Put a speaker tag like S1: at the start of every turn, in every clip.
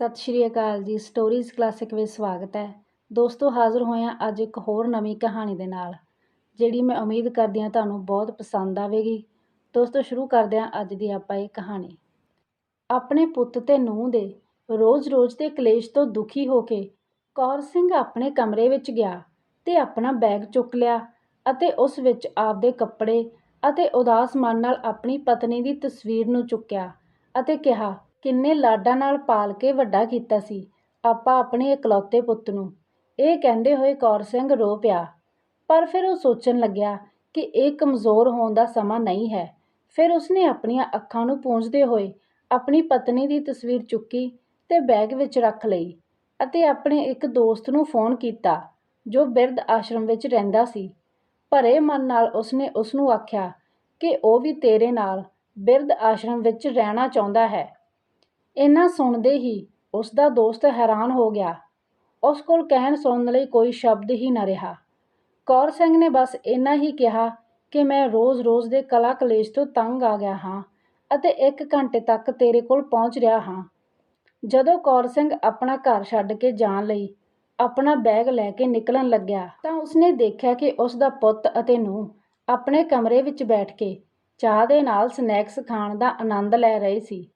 S1: ਸਤਿ ਸ਼੍ਰੀ ਅਕਾਲ ਜੀ। Stories classic ਵਿੱਚ ਸਵਾਗਤ ਹੈ। ਦੋਸਤੋ, ਹਾਜ਼ਰ ਹੋਏ ਹਾਂ ਅੱਜ ਇੱਕ ਹੋਰ ਨਵੀਂ ਕਹਾਣੀ ਦੇ ਨਾਲ, ਜਿਹੜੀ ਮੈਂ ਉਮੀਦ ਕਰਦੀ ਹਾਂ ਤੁਹਾਨੂੰ ਬਹੁਤ ਪਸੰਦ ਆਵੇਗੀ। ਦੋਸਤੋ, ਸ਼ੁਰੂ ਕਰਦੇ ਹਾਂ ਅੱਜ ਦੀ ਆਪਾਂ ਇਹ ਕਹਾਣੀ। ਆਪਣੇ ਪੁੱਤ ਤੇ ਨੂੰਹ ਦੇ ਰੋਜ਼-ਰੋਜ਼ ਦੇ ਕਲੇਸ਼ ਤੋਂ ਦੁਖੀ ਹੋ ਕੇ ਕੌਰ ਸਿੰਘ ਆਪਣੇ ਕਮਰੇ ਵਿੱਚ ਗਿਆ ਤੇ ਆਪਣਾ ਬੈਗ ਚੁੱਕ ਲਿਆ ਅਤੇ ਉਸ ਵਿੱਚ ਆਪਦੇ ਕੱਪੜੇ ਅਤੇ ਉਦਾਸ ਮਨ ਨਾਲ ਆਪਣੀ ਪਤਨੀ ਦੀ ਤਸਵੀਰ ਨੂੰ ਚੁੱਕਿਆ ਅਤੇ ਕਿਹਾ ਕਿੰਨੇ ਲਾਡਾਂ ਨਾਲ ਪਾਲ ਕੇ ਵੱਡਾ ਕੀਤਾ ਸੀ, ਆਪਾਂ ਆਪਣੇ ਇਕਲੌਤੇ ਪੁੱਤ ਨੂੰ। ਇਹ ਕਹਿੰਦੇ ਹੋਏ ਕੌਰ ਸਿੰਘ ਰੋ ਪਿਆ। ਪਰ ਫਿਰ ਉਹ ਸੋਚਣ ਲੱਗਿਆ ਕਿ ਇਹ ਕਮਜ਼ੋਰ ਹੋਣ ਦਾ ਸਮਾਂ ਨਹੀਂ ਹੈ। ਫਿਰ ਉਸਨੇ ਆਪਣੀਆਂ ਅੱਖਾਂ ਨੂੰ ਪੂੰਝਦੇ ਹੋਏ ਆਪਣੀ ਪਤਨੀ ਦੀ ਤਸਵੀਰ ਚੁੱਕੀ ਤੇ ਬੈਗ ਵਿੱਚ ਰੱਖ ਲਈ ਅਤੇ ਆਪਣੇ ਇੱਕ ਦੋਸਤ ਨੂੰ ਫੋਨ ਕੀਤਾ, ਜੋ ਬਿਰਧ ਆਸ਼ਰਮ ਵਿੱਚ ਰਹਿੰਦਾ ਸੀ। ਭਰੇ ਮਨ ਨਾਲ ਉਸਨੇ ਉਸ ਨੂੰ ਆਖਿਆ ਕਿ ਉਹ ਵੀ ਤੇਰੇ ਨਾਲ ਬਿਰਧ ਆਸ਼ਰਮ ਵਿੱਚ ਰਹਿਣਾ ਚਾਹੁੰਦਾ ਹੈ। ਇੰਨਾ ਸੁਣਦੇ ਹੀ ਉਸ ਦਾ ਦੋਸਤ ਹੈਰਾਨ ਹੋ ਗਿਆ। ਉਸ ਕੋਲ ਕਹਿਣ ਸੁਣਨ ਲਈ ਕੋਈ ਸ਼ਬਦ ਹੀ ਨਾ ਰਿਹਾ। ਕੌਰ ਸਿੰਘ ਨੇ ਬਸ ਇੰਨਾ ਹੀ ਕਿਹਾ ਕਿ ਮੈਂ ਰੋਜ਼-ਰੋਜ਼ ਦੇ ਕਲਾ ਕਲੇਸ਼ ਤੋਂ ਤੰਗ ਆ ਗਿਆ ਹਾਂ ਅਤੇ ਇੱਕ ਘੰਟੇ ਤੱਕ ਤੇਰੇ ਕੋਲ ਪਹੁੰਚ ਰਿਹਾ ਹਾਂ। ਜਦੋਂ ਕੌਰ ਸਿੰਘ ਆਪਣਾ ਘਰ ਛੱਡ ਕੇ ਜਾਣ ਲਈ ਆਪਣਾ ਬੈਗ ਲੈ ਕੇ ਨਿਕਲਣ ਲੱਗਿਆ ਤਾਂ ਉਸਨੇ ਦੇਖਿਆ ਕਿ ਉਸ ਦਾ ਪੁੱਤ ਅਤੇ ਨੂੰ ਆਪਣੇ ਕਮਰੇ ਵਿੱਚ ਬੈਠ ਕੇ ਚਾਹ ਦੇ ਨਾਲ ਸਨੈਕਸ ਖਾਣ ਦਾ ਆਨੰਦ ਲੈ ਰਹੇ ਸੀ।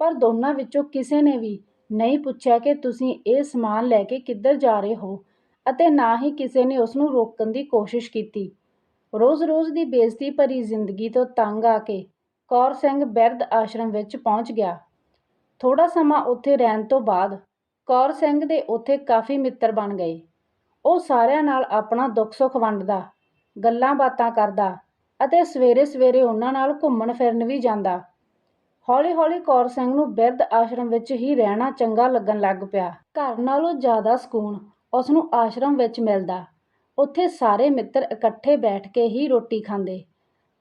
S1: ਪਰ ਦੋਨਾਂ ਵਿੱਚੋਂ ਕਿਸੇ ਨੇ ਵੀ ਨਹੀਂ ਪੁੱਛਿਆ ਕਿ ਤੁਸੀਂ ਇਹ ਸਮਾਨ ਲੈ ਕੇ ਕਿੱਧਰ ਜਾ ਰਹੇ ਹੋ ਅਤੇ ਨਾ ਹੀ ਕਿਸੇ ਨੇ ਉਸ ਨੂੰ ਰੋਕਣ ਦੀ ਕੋਸ਼ਿਸ਼ ਕੀਤੀ। ਰੋਜ਼-ਰੋਜ਼ ਦੀ ਬੇਇੱਜ਼ਤੀ ਭਰੀ ਜ਼ਿੰਦਗੀ ਤੋਂ ਤੰਗ ਆ ਕੇ ਕੌਰ ਸਿੰਘ ਬਿਰਧ ਆਸ਼ਰਮ ਵਿੱਚ ਪਹੁੰਚ ਗਿਆ। ਥੋੜਾ ਸਮਾਂ ਉੱਥੇ ਰਹਿਣ ਤੋਂ ਬਾਅਦ ਕੌਰ ਸਿੰਘ ਦੇ ਉੱਥੇ ਕਾਫੀ ਮਿੱਤਰ ਬਣ ਗਏ। ਉਹ ਸਾਰਿਆਂ ਨਾਲ ਆਪਣਾ ਦੁੱਖ ਸੁੱਖ ਵੰਡਦਾ ਗੱਲਾਂ ਬਾਤਾਂ ਕਰਦਾ ਅਤੇ ਸਵੇਰੇ-ਸਵੇਰੇ ਉਹਨਾਂ ਨਾਲ ਘੁੰਮਣ ਫਿਰਨ ਵੀ ਜਾਂਦਾ। ਹੌਲੀ-ਹੌਲੀ ਕੌਰ ਸਿੰਘ ਨੂੰ ਬਿਰਧ ਆਸ਼ਰਮ ਵਿੱਚ ਹੀ ਰਹਿਣਾ ਚੰਗਾ ਲੱਗਣ ਲੱਗ ਪਿਆ। ਘਰ ਨਾਲੋਂ ਜ਼ਿਆਦਾ ਸਕੂਨ ਉਸ ਨੂੰ ਆਸ਼ਰਮ ਵਿੱਚ ਮਿਲਦਾ। ਉੱਥੇ ਸਾਰੇ ਮਿੱਤਰ ਇਕੱਠੇ ਬੈਠ ਕੇ ਹੀ ਰੋਟੀ ਖਾਂਦੇ।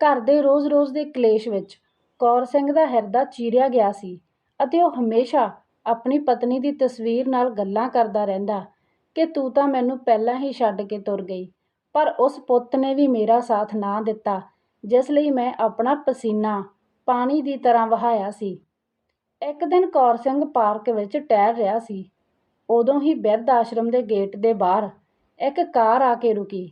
S1: ਘਰ ਦੇ ਰੋਜ਼-ਰੋਜ਼ ਦੇ ਕਲੇਸ਼ ਵਿੱਚ ਕੌਰ ਸਿੰਘ ਦਾ ਹਿਰਦਾ ਚੀਰਿਆ ਗਿਆ ਸੀ ਅਤੇ ਉਹ ਹਮੇਸ਼ਾ ਆਪਣੀ ਪਤਨੀ ਦੀ ਤਸਵੀਰ ਨਾਲ ਗੱਲਾਂ ਕਰਦਾ ਰਹਿੰਦਾ ਕਿ ਤੂੰ ਤਾਂ ਮੈਨੂੰ ਪਹਿਲਾਂ ਹੀ ਛੱਡ ਕੇ ਤੁਰ ਗਈ, ਪਰ ਉਸ ਪੁੱਤ ਨੇ ਵੀ ਮੇਰਾ ਸਾਥ ਨਾ ਦਿੱਤਾ, ਜਿਸ ਲਈ ਮੈਂ ਆਪਣਾ ਪਸੀਨਾ ਪਾਣੀ ਦੀ ਤਰ੍ਹਾਂ ਵਹਾਇਆ ਸੀ। ਇੱਕ ਦਿਨ ਕੌਰ ਸਿੰਘ ਪਾਰਕ ਵਿੱਚ ਟਹਿਲ ਰਿਹਾ ਸੀ। ਉਦੋਂ ਹੀ ਬਿਰਧ ਆਸ਼ਰਮ ਦੇ ਗੇਟ ਦੇ ਬਾਹਰ ਇੱਕ ਕਾਰ ਆ ਕੇ ਰੁਕੀ।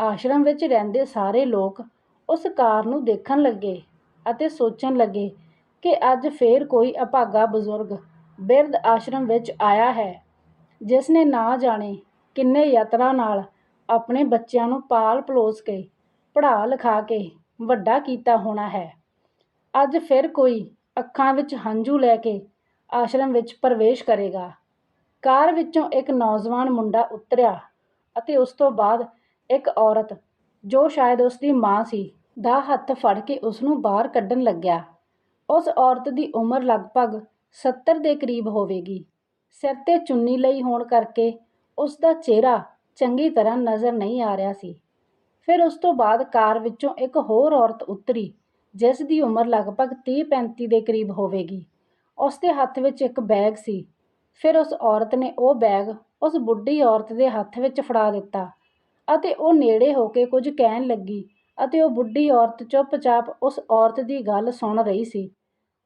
S1: ਆਸ਼ਰਮ ਵਿੱਚ ਰਹਿੰਦੇ ਸਾਰੇ ਲੋਕ ਉਸ ਕਾਰ ਨੂੰ ਦੇਖਣ ਲੱਗੇ ਅਤੇ ਸੋਚਣ ਲੱਗੇ ਕਿ ਅੱਜ ਫੇਰ ਕੋਈ ਅਭਾਗਾ ਬਜ਼ੁਰਗ ਬਿਰਧ ਆਸ਼ਰਮ ਵਿੱਚ ਆਇਆ ਹੈ, ਜਿਸ ਨੇ ਨਾ ਜਾਣੇ ਕਿੰਨੇ ਯਤਨਾਂ ਨਾਲ ਆਪਣੇ ਬੱਚਿਆਂ ਨੂੰ ਪਾਲ ਪਲੋਸ ਕੇ ਪੜ੍ਹਾ ਲਿਖਾ ਕੇ ਵੱਡਾ ਕੀਤਾ ਹੋਣਾ ਹੈ। ਅੱਜ ਫਿਰ ਕੋਈ ਅੱਖਾਂ ਵਿੱਚ ਹੰਝੂ ਲੈ ਕੇ ਆਸ਼ਰਮ ਵਿੱਚ ਪ੍ਰਵੇਸ਼ ਕਰੇਗਾ। ਕਾਰ ਵਿੱਚੋਂ ਇੱਕ ਨੌਜਵਾਨ ਮੁੰਡਾ ਉਤਰਿਆ ਅਤੇ ਉਸ ਤੋਂ ਬਾਅਦ ਇੱਕ ਔਰਤ, ਜੋ ਸ਼ਾਇਦ ਉਸ ਦੀ ਮਾਂ ਸੀ, ਦਾ ਹੱਥ ਫੜ ਕੇ ਉਸ ਨੂੰ ਬਾਹਰ ਕੱਢਣ ਲੱਗਿਆ। ਉਸ ਔਰਤ ਦੀ ਉਮਰ ਲਗਭਗ 70 ਦੇ ਕਰੀਬ ਹੋਵੇਗੀ। ਸਿਰ ਤੇ ਚੁੰਨੀ ਲਈ ਹੋਣ ਕਰਕੇ ਉਸ ਦਾ ਚਿਹਰਾ ਚੰਗੀ ਤਰ੍ਹਾਂ ਨਜ਼ਰ ਨਹੀਂ ਆ ਰਿਹਾ ਸੀ। ਫਿਰ ਉਸ ਤੋਂ ਬਾਅਦ ਕਾਰ ਵਿੱਚੋਂ ਇੱਕ ਹੋਰ ਔਰਤ ਉਤਰੀ ਜਿਸ ਦੀ ਉਮਰ ਲਗਭਗ 30-35 ਦੇ ਕਰੀਬ ਹੋਵੇਗੀ। ਉਸ ਦੇ ਹੱਥ ਵਿੱਚ ਇੱਕ ਬੈਗ ਸੀ। ਫਿਰ ਉਸ ਔਰਤ ਨੇ ਉਹ ਬੈਗ ਉਸ ਬੁੱਢੀ ਔਰਤ ਦੇ ਹੱਥ ਵਿੱਚ ਫੜਾ ਦਿੱਤਾ ਅਤੇ ਉਹ ਨੇੜੇ ਹੋ ਕੇ ਕੁਝ ਕਹਿਣ ਲੱਗੀ ਅਤੇ ਉਹ ਬੁੱਢੀ ਔਰਤ ਚੁੱਪਚਾਪ ਉਸ ਔਰਤ ਦੀ ਗੱਲ ਸੁਣ ਰਹੀ ਸੀ।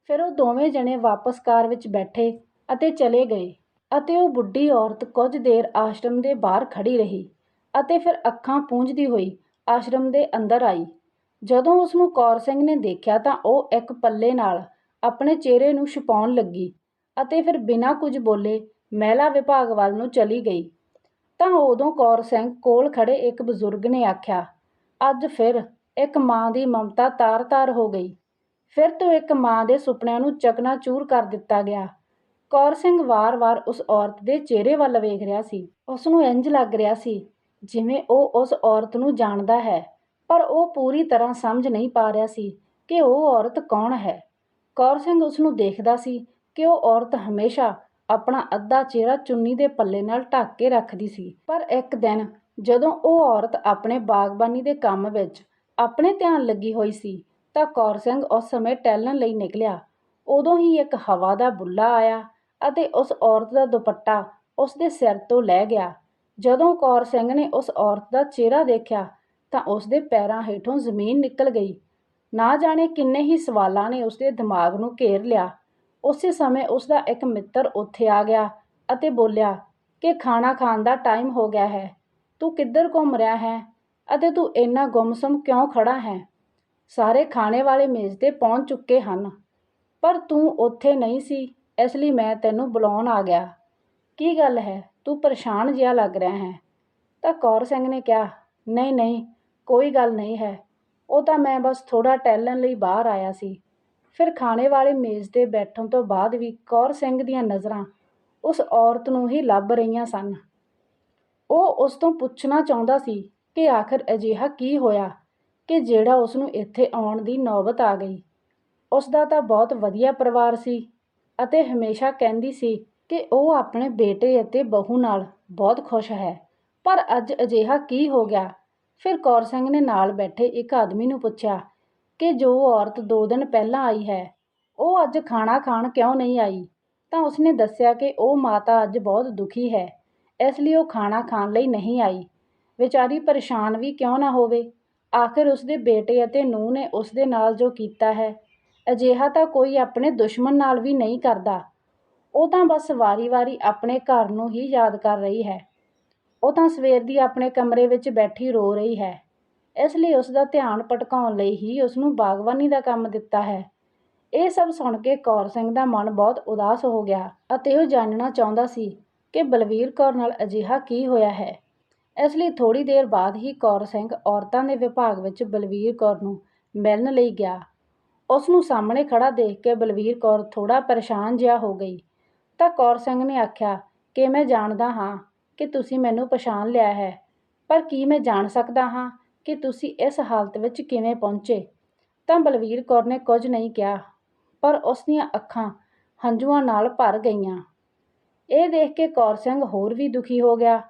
S1: ਫਿਰ ਉਹ ਦੋਵੇਂ ਜਣੇ ਵਾਪਸ ਕਾਰ ਵਿੱਚ ਬੈਠੇ ਅਤੇ ਚਲੇ ਗਏ ਅਤੇ ਉਹ ਬੁੱਢੀ ਔਰਤ ਕੁਝ ਦੇਰ ਆਸ਼ਰਮ ਦੇ ਬਾਹਰ ਖੜੀ ਰਹੀ ਅਤੇ ਫਿਰ ਅੱਖਾਂ ਪੂੰਝਦੀ ਹੋਈ ਆਸ਼ਰਮ ਦੇ ਅੰਦਰ ਆਈ। ਜਦੋਂ ਉਸ ਨੂੰ ਕੌਰ ਸਿੰਘ ਨੇ ਦੇਖਿਆ ਤਾਂ ਉਹ ਇੱਕ ਪੱਲੇ ਨਾਲ ਆਪਣੇ ਚਿਹਰੇ ਨੂੰ ਛੁਪਾਉਣ ਲੱਗੀ ਅਤੇ ਫਿਰ ਬਿਨਾਂ ਕੁਝ ਬੋਲੇ ਮਹਿਲਾ ਵਿਭਾਗ ਵੱਲ ਨੂੰ ਚਲੀ ਗਈ। ਤਾਂ ਉਦੋਂ ਕੌਰ ਸਿੰਘ ਕੋਲ ਖੜੇ ਇੱਕ ਬਜ਼ੁਰਗ ਨੇ ਆਖਿਆ, ਅੱਜ ਫਿਰ ਇੱਕ ਮਾਂ ਦੀ ਮਮਤਾ ਤਾਰ-ਤਾਰ ਹੋ ਗਈ। ਫਿਰ ਤੋਂ ਇੱਕ ਮਾਂ ਦੇ ਸੁਪਨਿਆਂ ਨੂੰ ਚਕਨਾਚੂਰ ਕਰ ਦਿੱਤਾ ਗਿਆ। ਕੌਰ ਸਿੰਘ ਵਾਰ-ਵਾਰ ਉਸ ਔਰਤ ਦੇ ਚਿਹਰੇ ਵੱਲ ਵੇਖ ਰਿਹਾ ਸੀ। ਉਸ ਨੂੰ ਇੰਜ ਲੱਗ ਰਿਹਾ ਸੀ ਜਿਵੇਂ ਉਹ ਉਸ ਔਰਤ ਨੂੰ ਜਾਣਦਾ ਹੈ। ਪਰ ਉਹ ਪੂਰੀ ਤਰ੍ਹਾਂ ਸਮਝ ਨਹੀਂ ਪਾ ਰਿਹਾ ਸੀ ਕਿ ਉਹ ਔਰਤ ਕੌਣ ਹੈ। ਕੌਰ ਸਿੰਘ ਉਸ ਨੂੰ ਦੇਖਦਾ ਸੀ ਕਿ ਉਹ ਔਰਤ ਹਮੇਸ਼ਾ ਆਪਣਾ ਅੱਧਾ ਚਿਹਰਾ ਚੁੰਨੀ ਦੇ ਪੱਲੇ ਨਾਲ ਢੱਕ ਕੇ ਰੱਖਦੀ ਸੀ। ਪਰ ਇੱਕ ਦਿਨ ਜਦੋਂ ਉਹ ਔਰਤ ਆਪਣੇ ਬਾਗਬਾਨੀ ਦੇ ਕੰਮ ਵਿੱਚ ਆਪਣੇ ਧਿਆਨ ਲੱਗੀ ਹੋਈ ਸੀ ਤਾਂ ਕੌਰ ਸਿੰਘ ਉਸ ਸਮੇਂ ਟਹਿਲਣ ਲਈ ਨਿਕਲਿਆ। ਉਦੋਂ ਹੀ ਇੱਕ ਹਵਾ ਦਾ ਬੁੱਲਾ ਆਇਆ ਅਤੇ ਉਸ ਔਰਤ ਦਾ ਦੁਪੱਟਾ ਉਸ ਦੇ ਸਿਰ ਤੋਂ ਲੈ ਗਿਆ। ਜਦੋਂ ਕੌਰ ਸਿੰਘ ਨੇ ਉਸ ਔਰਤ ਦਾ ਚਿਹਰਾ ਦੇਖਿਆ ਤਾਂ ਉਸ ਦੇ ਪੈਰਾਂ ਹੇਠੋਂ ਜ਼ਮੀਨ ਨਿਕਲ ਗਈ। ਨਾ ਜਾਣੇ ਕਿੰਨੇ ਹੀ ਸਵਾਲਾਂ ਨੇ ਉਸ ਦੇ ਦਿਮਾਗ ਨੂੰ ਘੇਰ ਲਿਆ। ਉਸੇ ਸਮੇਂ ਉਸ ਦਾ ਇੱਕ ਮਿੱਤਰ ਉੱਥੇ ਆ ਗਿਆ ਅਤੇ ਬੋਲਿਆ, ਕਿ ਖਾਣਾ ਖਾਣ ਦਾ ਟਾਈਮ ਹੋ ਗਿਆ ਹੈ। ਤੂੰ ਕਿੱਧਰ ਘੁੰਮ ਰਿਹਾ ਹੈ? ਅਤੇ ਤੂੰ ਇੰਨਾ ਗੁੰਮਸੁੰਮ ਕਿਉਂ ਖੜਾ ਹੈ? ਸਾਰੇ ਖਾਣੇ ਵਾਲੇ ਮੇਜ਼ 'ਤੇ ਪਹੁੰਚ ਚੁੱਕੇ ਹਨ। ਪਰ ਤੂੰ ਉੱਥੇ ਨਹੀਂ ਸੀ, ਇਸ ਲਈ ਮੈਂ ਤੈਨੂੰ ਬੁਲਾਉਣ ਆ ਗਿਆ। ਕੀ ਗੱਲ ਹੈ? ਤੂੰ ਪਰੇਸ਼ਾਨ ਜਿਹਾ ਲੱਗ ਰਿਹਾ ਹੈ? ਤਾਂ ਕੌਰ ਸਿੰਘ ਨੇ ਕਿਹਾ, ਨਹੀਂ ਨਹੀਂ ਕੋਈ ਗੱਲ ਨਹੀਂ ਹੈ। ਉਹ ਤਾਂ ਮੈਂ ਬਸ ਥੋੜ੍ਹਾ ਟਹਿਲਣ ਲਈ ਬਾਹਰ ਆਇਆ ਸੀ। ਫਿਰ ਖਾਣੇ ਵਾਲੇ ਮੇਜ਼ 'ਤੇ ਬੈਠਣ ਤੋਂ ਬਾਅਦ ਵੀ ਕੌਰ ਸਿੰਘ ਦੀਆਂ ਨਜ਼ਰਾਂ ਉਸ ਔਰਤ ਨੂੰ ਹੀ ਲੱਭ ਰਹੀਆਂ ਸਨ। ਉਹ ਉਸ ਤੋਂ ਪੁੱਛਣਾ ਚਾਹੁੰਦਾ ਸੀ ਕਿ ਆਖਰ ਅਜਿਹਾ ਕੀ ਹੋਇਆ ਕਿ ਜਿਹੜਾ ਉਸ ਨੂੰ ਇੱਥੇ ਆਉਣ ਦੀ ਨੌਬਤ ਆ ਗਈ। ਉਸ ਦਾ ਤਾਂ ਬਹੁਤ ਵਧੀਆ ਪਰਿਵਾਰ ਸੀ ਅਤੇ ਹਮੇਸ਼ਾ ਕਹਿੰਦੀ ਸੀ ਕਿ ਉਹ ਆਪਣੇ ਬੇਟੇ ਅਤੇ ਬਹੂ ਨਾਲ ਬਹੁਤ ਖੁਸ਼ ਹੈ। ਪਰ ਅੱਜ ਅਜਿਹਾ ਕੀ ਹੋ ਗਿਆ? ਫਿਰ ਕੌਰ ਸਿੰਘ ਨੇ ਨਾਲ ਬੈਠੇ ਇੱਕ ਆਦਮੀ ਨੂੰ ਪੁੱਛਿਆ ਕਿ ਜੋ ਔਰਤ ਦੋ ਦਿਨ ਪਹਿਲਾਂ ਆਈ ਹੈ, ਉਹ ਅੱਜ ਖਾਣਾ ਖਾਣ ਕਿਉਂ ਨਹੀਂ ਆਈ? ਤਾਂ ਉਸਨੇ ਦੱਸਿਆ ਕਿ ਉਹ ਮਾਤਾ ਅੱਜ ਬਹੁਤ ਦੁਖੀ ਹੈ, ਇਸ ਲਈ ਉਹ ਖਾਣਾ ਖਾਣ ਲਈ ਨਹੀਂ ਆਈ। ਵਿਚਾਰੀ ਪਰੇਸ਼ਾਨ ਵੀ ਕਿਉਂ ਨਾ ਹੋਵੇ? ਆਖਿਰ ਉਸਦੇ ਬੇਟੇ ਅਤੇ ਨੂੰਹ ਨੇ ਉਸਦੇ ਨਾਲ ਜੋ ਕੀਤਾ ਹੈ, ਅਜਿਹਾ ਤਾਂ ਕੋਈ ਆਪਣੇ ਦੁਸ਼ਮਣ ਨਾਲ ਵੀ ਨਹੀਂ ਕਰਦਾ। ਉਹ ਤਾਂ ਬਸ ਵਾਰੀ-ਵਾਰੀ ਆਪਣੇ ਘਰ ਨੂੰ ਹੀ ਯਾਦ ਕਰ ਰਹੀ ਹੈ। ਉਹ ਤਾਂ ਸਵੇਰ ਦੀ ਆਪਣੇ ਕਮਰੇ ਵਿੱਚ ਬੈਠੀ ਰੋ ਰਹੀ ਹੈ। ਇਸ ਲਈ ਉਸ ਦਾ ਧਿਆਨ ਭਟਕਾਉਣ ਲਈ ਹੀ ਉਸ ਨੂੰ ਬਾਗਬਾਨੀ ਦਾ ਕੰਮ ਦਿੱਤਾ ਹੈ। ਇਹ ਸਭ ਸੁਣ ਕੇ ਕੌਰ ਸਿੰਘ ਦਾ ਮਨ ਬਹੁਤ ਉਦਾਸ ਹੋ ਗਿਆ ਅਤੇ ਉਹ ਜਾਣਨਾ ਚਾਹੁੰਦਾ ਸੀ ਕਿ ਬਲਵੀਰ ਕੌਰ ਨਾਲ ਅਜਿਹਾ ਕੀ ਹੋਇਆ ਹੈ। ਇਸ ਲਈ ਥੋੜੀ ਦੇਰ ਬਾਅਦ ਹੀ ਕੌਰ ਸਿੰਘ ਔਰਤਾਂ ਦੇ ਵਿਭਾਗ ਵਿੱਚ ਬਲਵੀਰ ਕੌਰ ਨੂੰ ਮਿਲਣ ਲਈ ਗਿਆ। ਉਸ ਨੂੰ ਸਾਹਮਣੇ ਖੜਾ ਦੇਖ ਕੇ ਬਲਵੀਰ ਕੌਰ ਥੋੜਾ ਪਰੇਸ਼ਾਨ ਜਿਹਾ ਹੋ ਗਈ। ਤਾਂ ਕੌਰ ਸਿੰਘ ਨੇ ਆਖਿਆ, ਕਿ ਮੈਂ ਜਾਣਦਾ ਹਾਂ ਕਿ ਤੁਸੀਂ ਮੈਨੂੰ ਪਛਾਣ ਲਿਆ ਹੈ। ਪਰ ਕੀ ਮੈਂ ਜਾਣ ਸਕਦਾ ਹਾਂ ਕਿ ਤੁਸੀਂ ਇਸ ਹਾਲਤ ਵਿੱਚ ਕਿਵੇਂ ਪਹੁੰਚੇ? ਤਾਂ ਬਲਵੀਰ ਕੌਰ ਨੇ ਕੁਝ ਨਹੀਂ ਕਿਹਾ, ਪਰ ਉਸ ਦੀਆਂ ਅੱਖਾਂ ਹੰਝੂਆਂ ਨਾਲ ਭਰ ਗਈਆਂ। ਇਹ ਦੇਖ ਕੇ ਕੌਰ ਸਿੰਘ ਹੋਰ ਵੀ ਦੁਖੀ ਹੋ ਗਿਆ।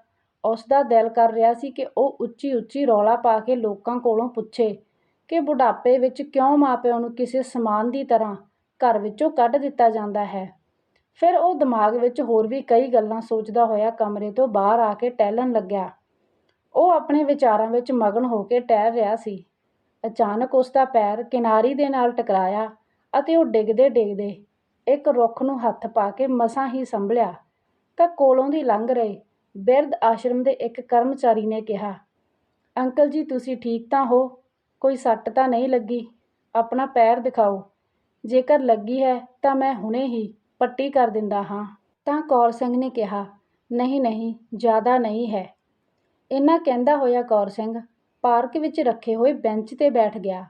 S1: ਉਸ ਦਾ ਦਿਲ ਕਰ ਰਿਹਾ ਸੀ ਕਿ ਉਹ ਉੱਚੀ ਉੱਚੀ ਰੌਲਾ ਪਾ ਕੇ ਲੋਕਾਂ ਕੋਲੋਂ ਪੁੱਛੇ ਕਿ ਬੁਢਾਪੇ ਵਿੱਚ ਕਿਉਂ ਮਾਪਿਆਂ ਨੂੰ ਕਿਸੇ ਸਮਾਨ ਦੀ ਤਰ੍ਹਾਂ ਘਰ ਵਿੱਚੋਂ ਕੱਢ ਦਿੱਤਾ ਜਾਂਦਾ ਹੈ। ਫਿਰ ਉਹ ਦਿਮਾਗ ਵਿੱਚ ਹੋਰ ਵੀ ਕਈ ਗੱਲਾਂ ਸੋਚਦਾ ਹੋਇਆ ਕਮਰੇ ਤੋਂ ਬਾਹਰ ਆ ਕੇ ਟਹਿਲਣ ਲੱਗਿਆ। ਉਹ ਆਪਣੇ ਵਿਚਾਰਾਂ ਵਿੱਚ ਮਗਨ ਹੋ ਕੇ ਟਹਿਲ ਰਿਹਾ ਸੀ। ਅਚਾਨਕ ਉਸ ਦਾ ਪੈਰ ਕਿਨਾਰੀ ਦੇ ਨਾਲ ਟਕਰਾਇਆ ਅਤੇ ਉਹ ਡਿੱਗਦੇ ਡਿੱਗਦੇ ਇੱਕ ਰੁੱਖ ਨੂੰ ਹੱਥ ਪਾ ਕੇ ਮਸਾਂ ਹੀ ਸੰਭਲਿਆ। ਤਾਂ ਕੋਲੋਂ ਦੀ ਲੰਘ ਰਹੇ ਬਿਰਧ ਆਸ਼ਰਮ ਦੇ ਇੱਕ ਕਰਮਚਾਰੀ ਨੇ ਕਿਹਾ, ਅੰਕਲ ਜੀ, ਤੁਸੀਂ ਠੀਕ ਤਾਂ ਹੋ? ਕੋਈ ਸੱਟ ਤਾਂ ਨਹੀਂ ਲੱਗੀ? ਆਪਣਾ ਪੈਰ ਦਿਖਾਓ। ਜੇਕਰ ਲੱਗੀ ਹੈ ਤਾਂ ਮੈਂ ਹੁਣੇ ਹੀ ਪੱਟੀ ਕਰ ਦਿੰਦਾ ਹਾਂ, ਤਾਂ ਕੌਰ ਸਿੰਘ ਨੇ ਕਿਹਾ, ਨਹੀਂ ਨਹੀਂ, ਜ਼ਿਆਦਾ ਨਹੀਂ ਹੈ। ਇੰਨਾ ਕਹਿੰਦਾ ਹੋਇਆ ਕੌਰ ਸਿੰਘ ਪਾਰਕ ਵਿੱਚ ਰੱਖੇ ਹੋਏ ਬੈਂਚ ਤੇ ਬੈਠ ਗਿਆ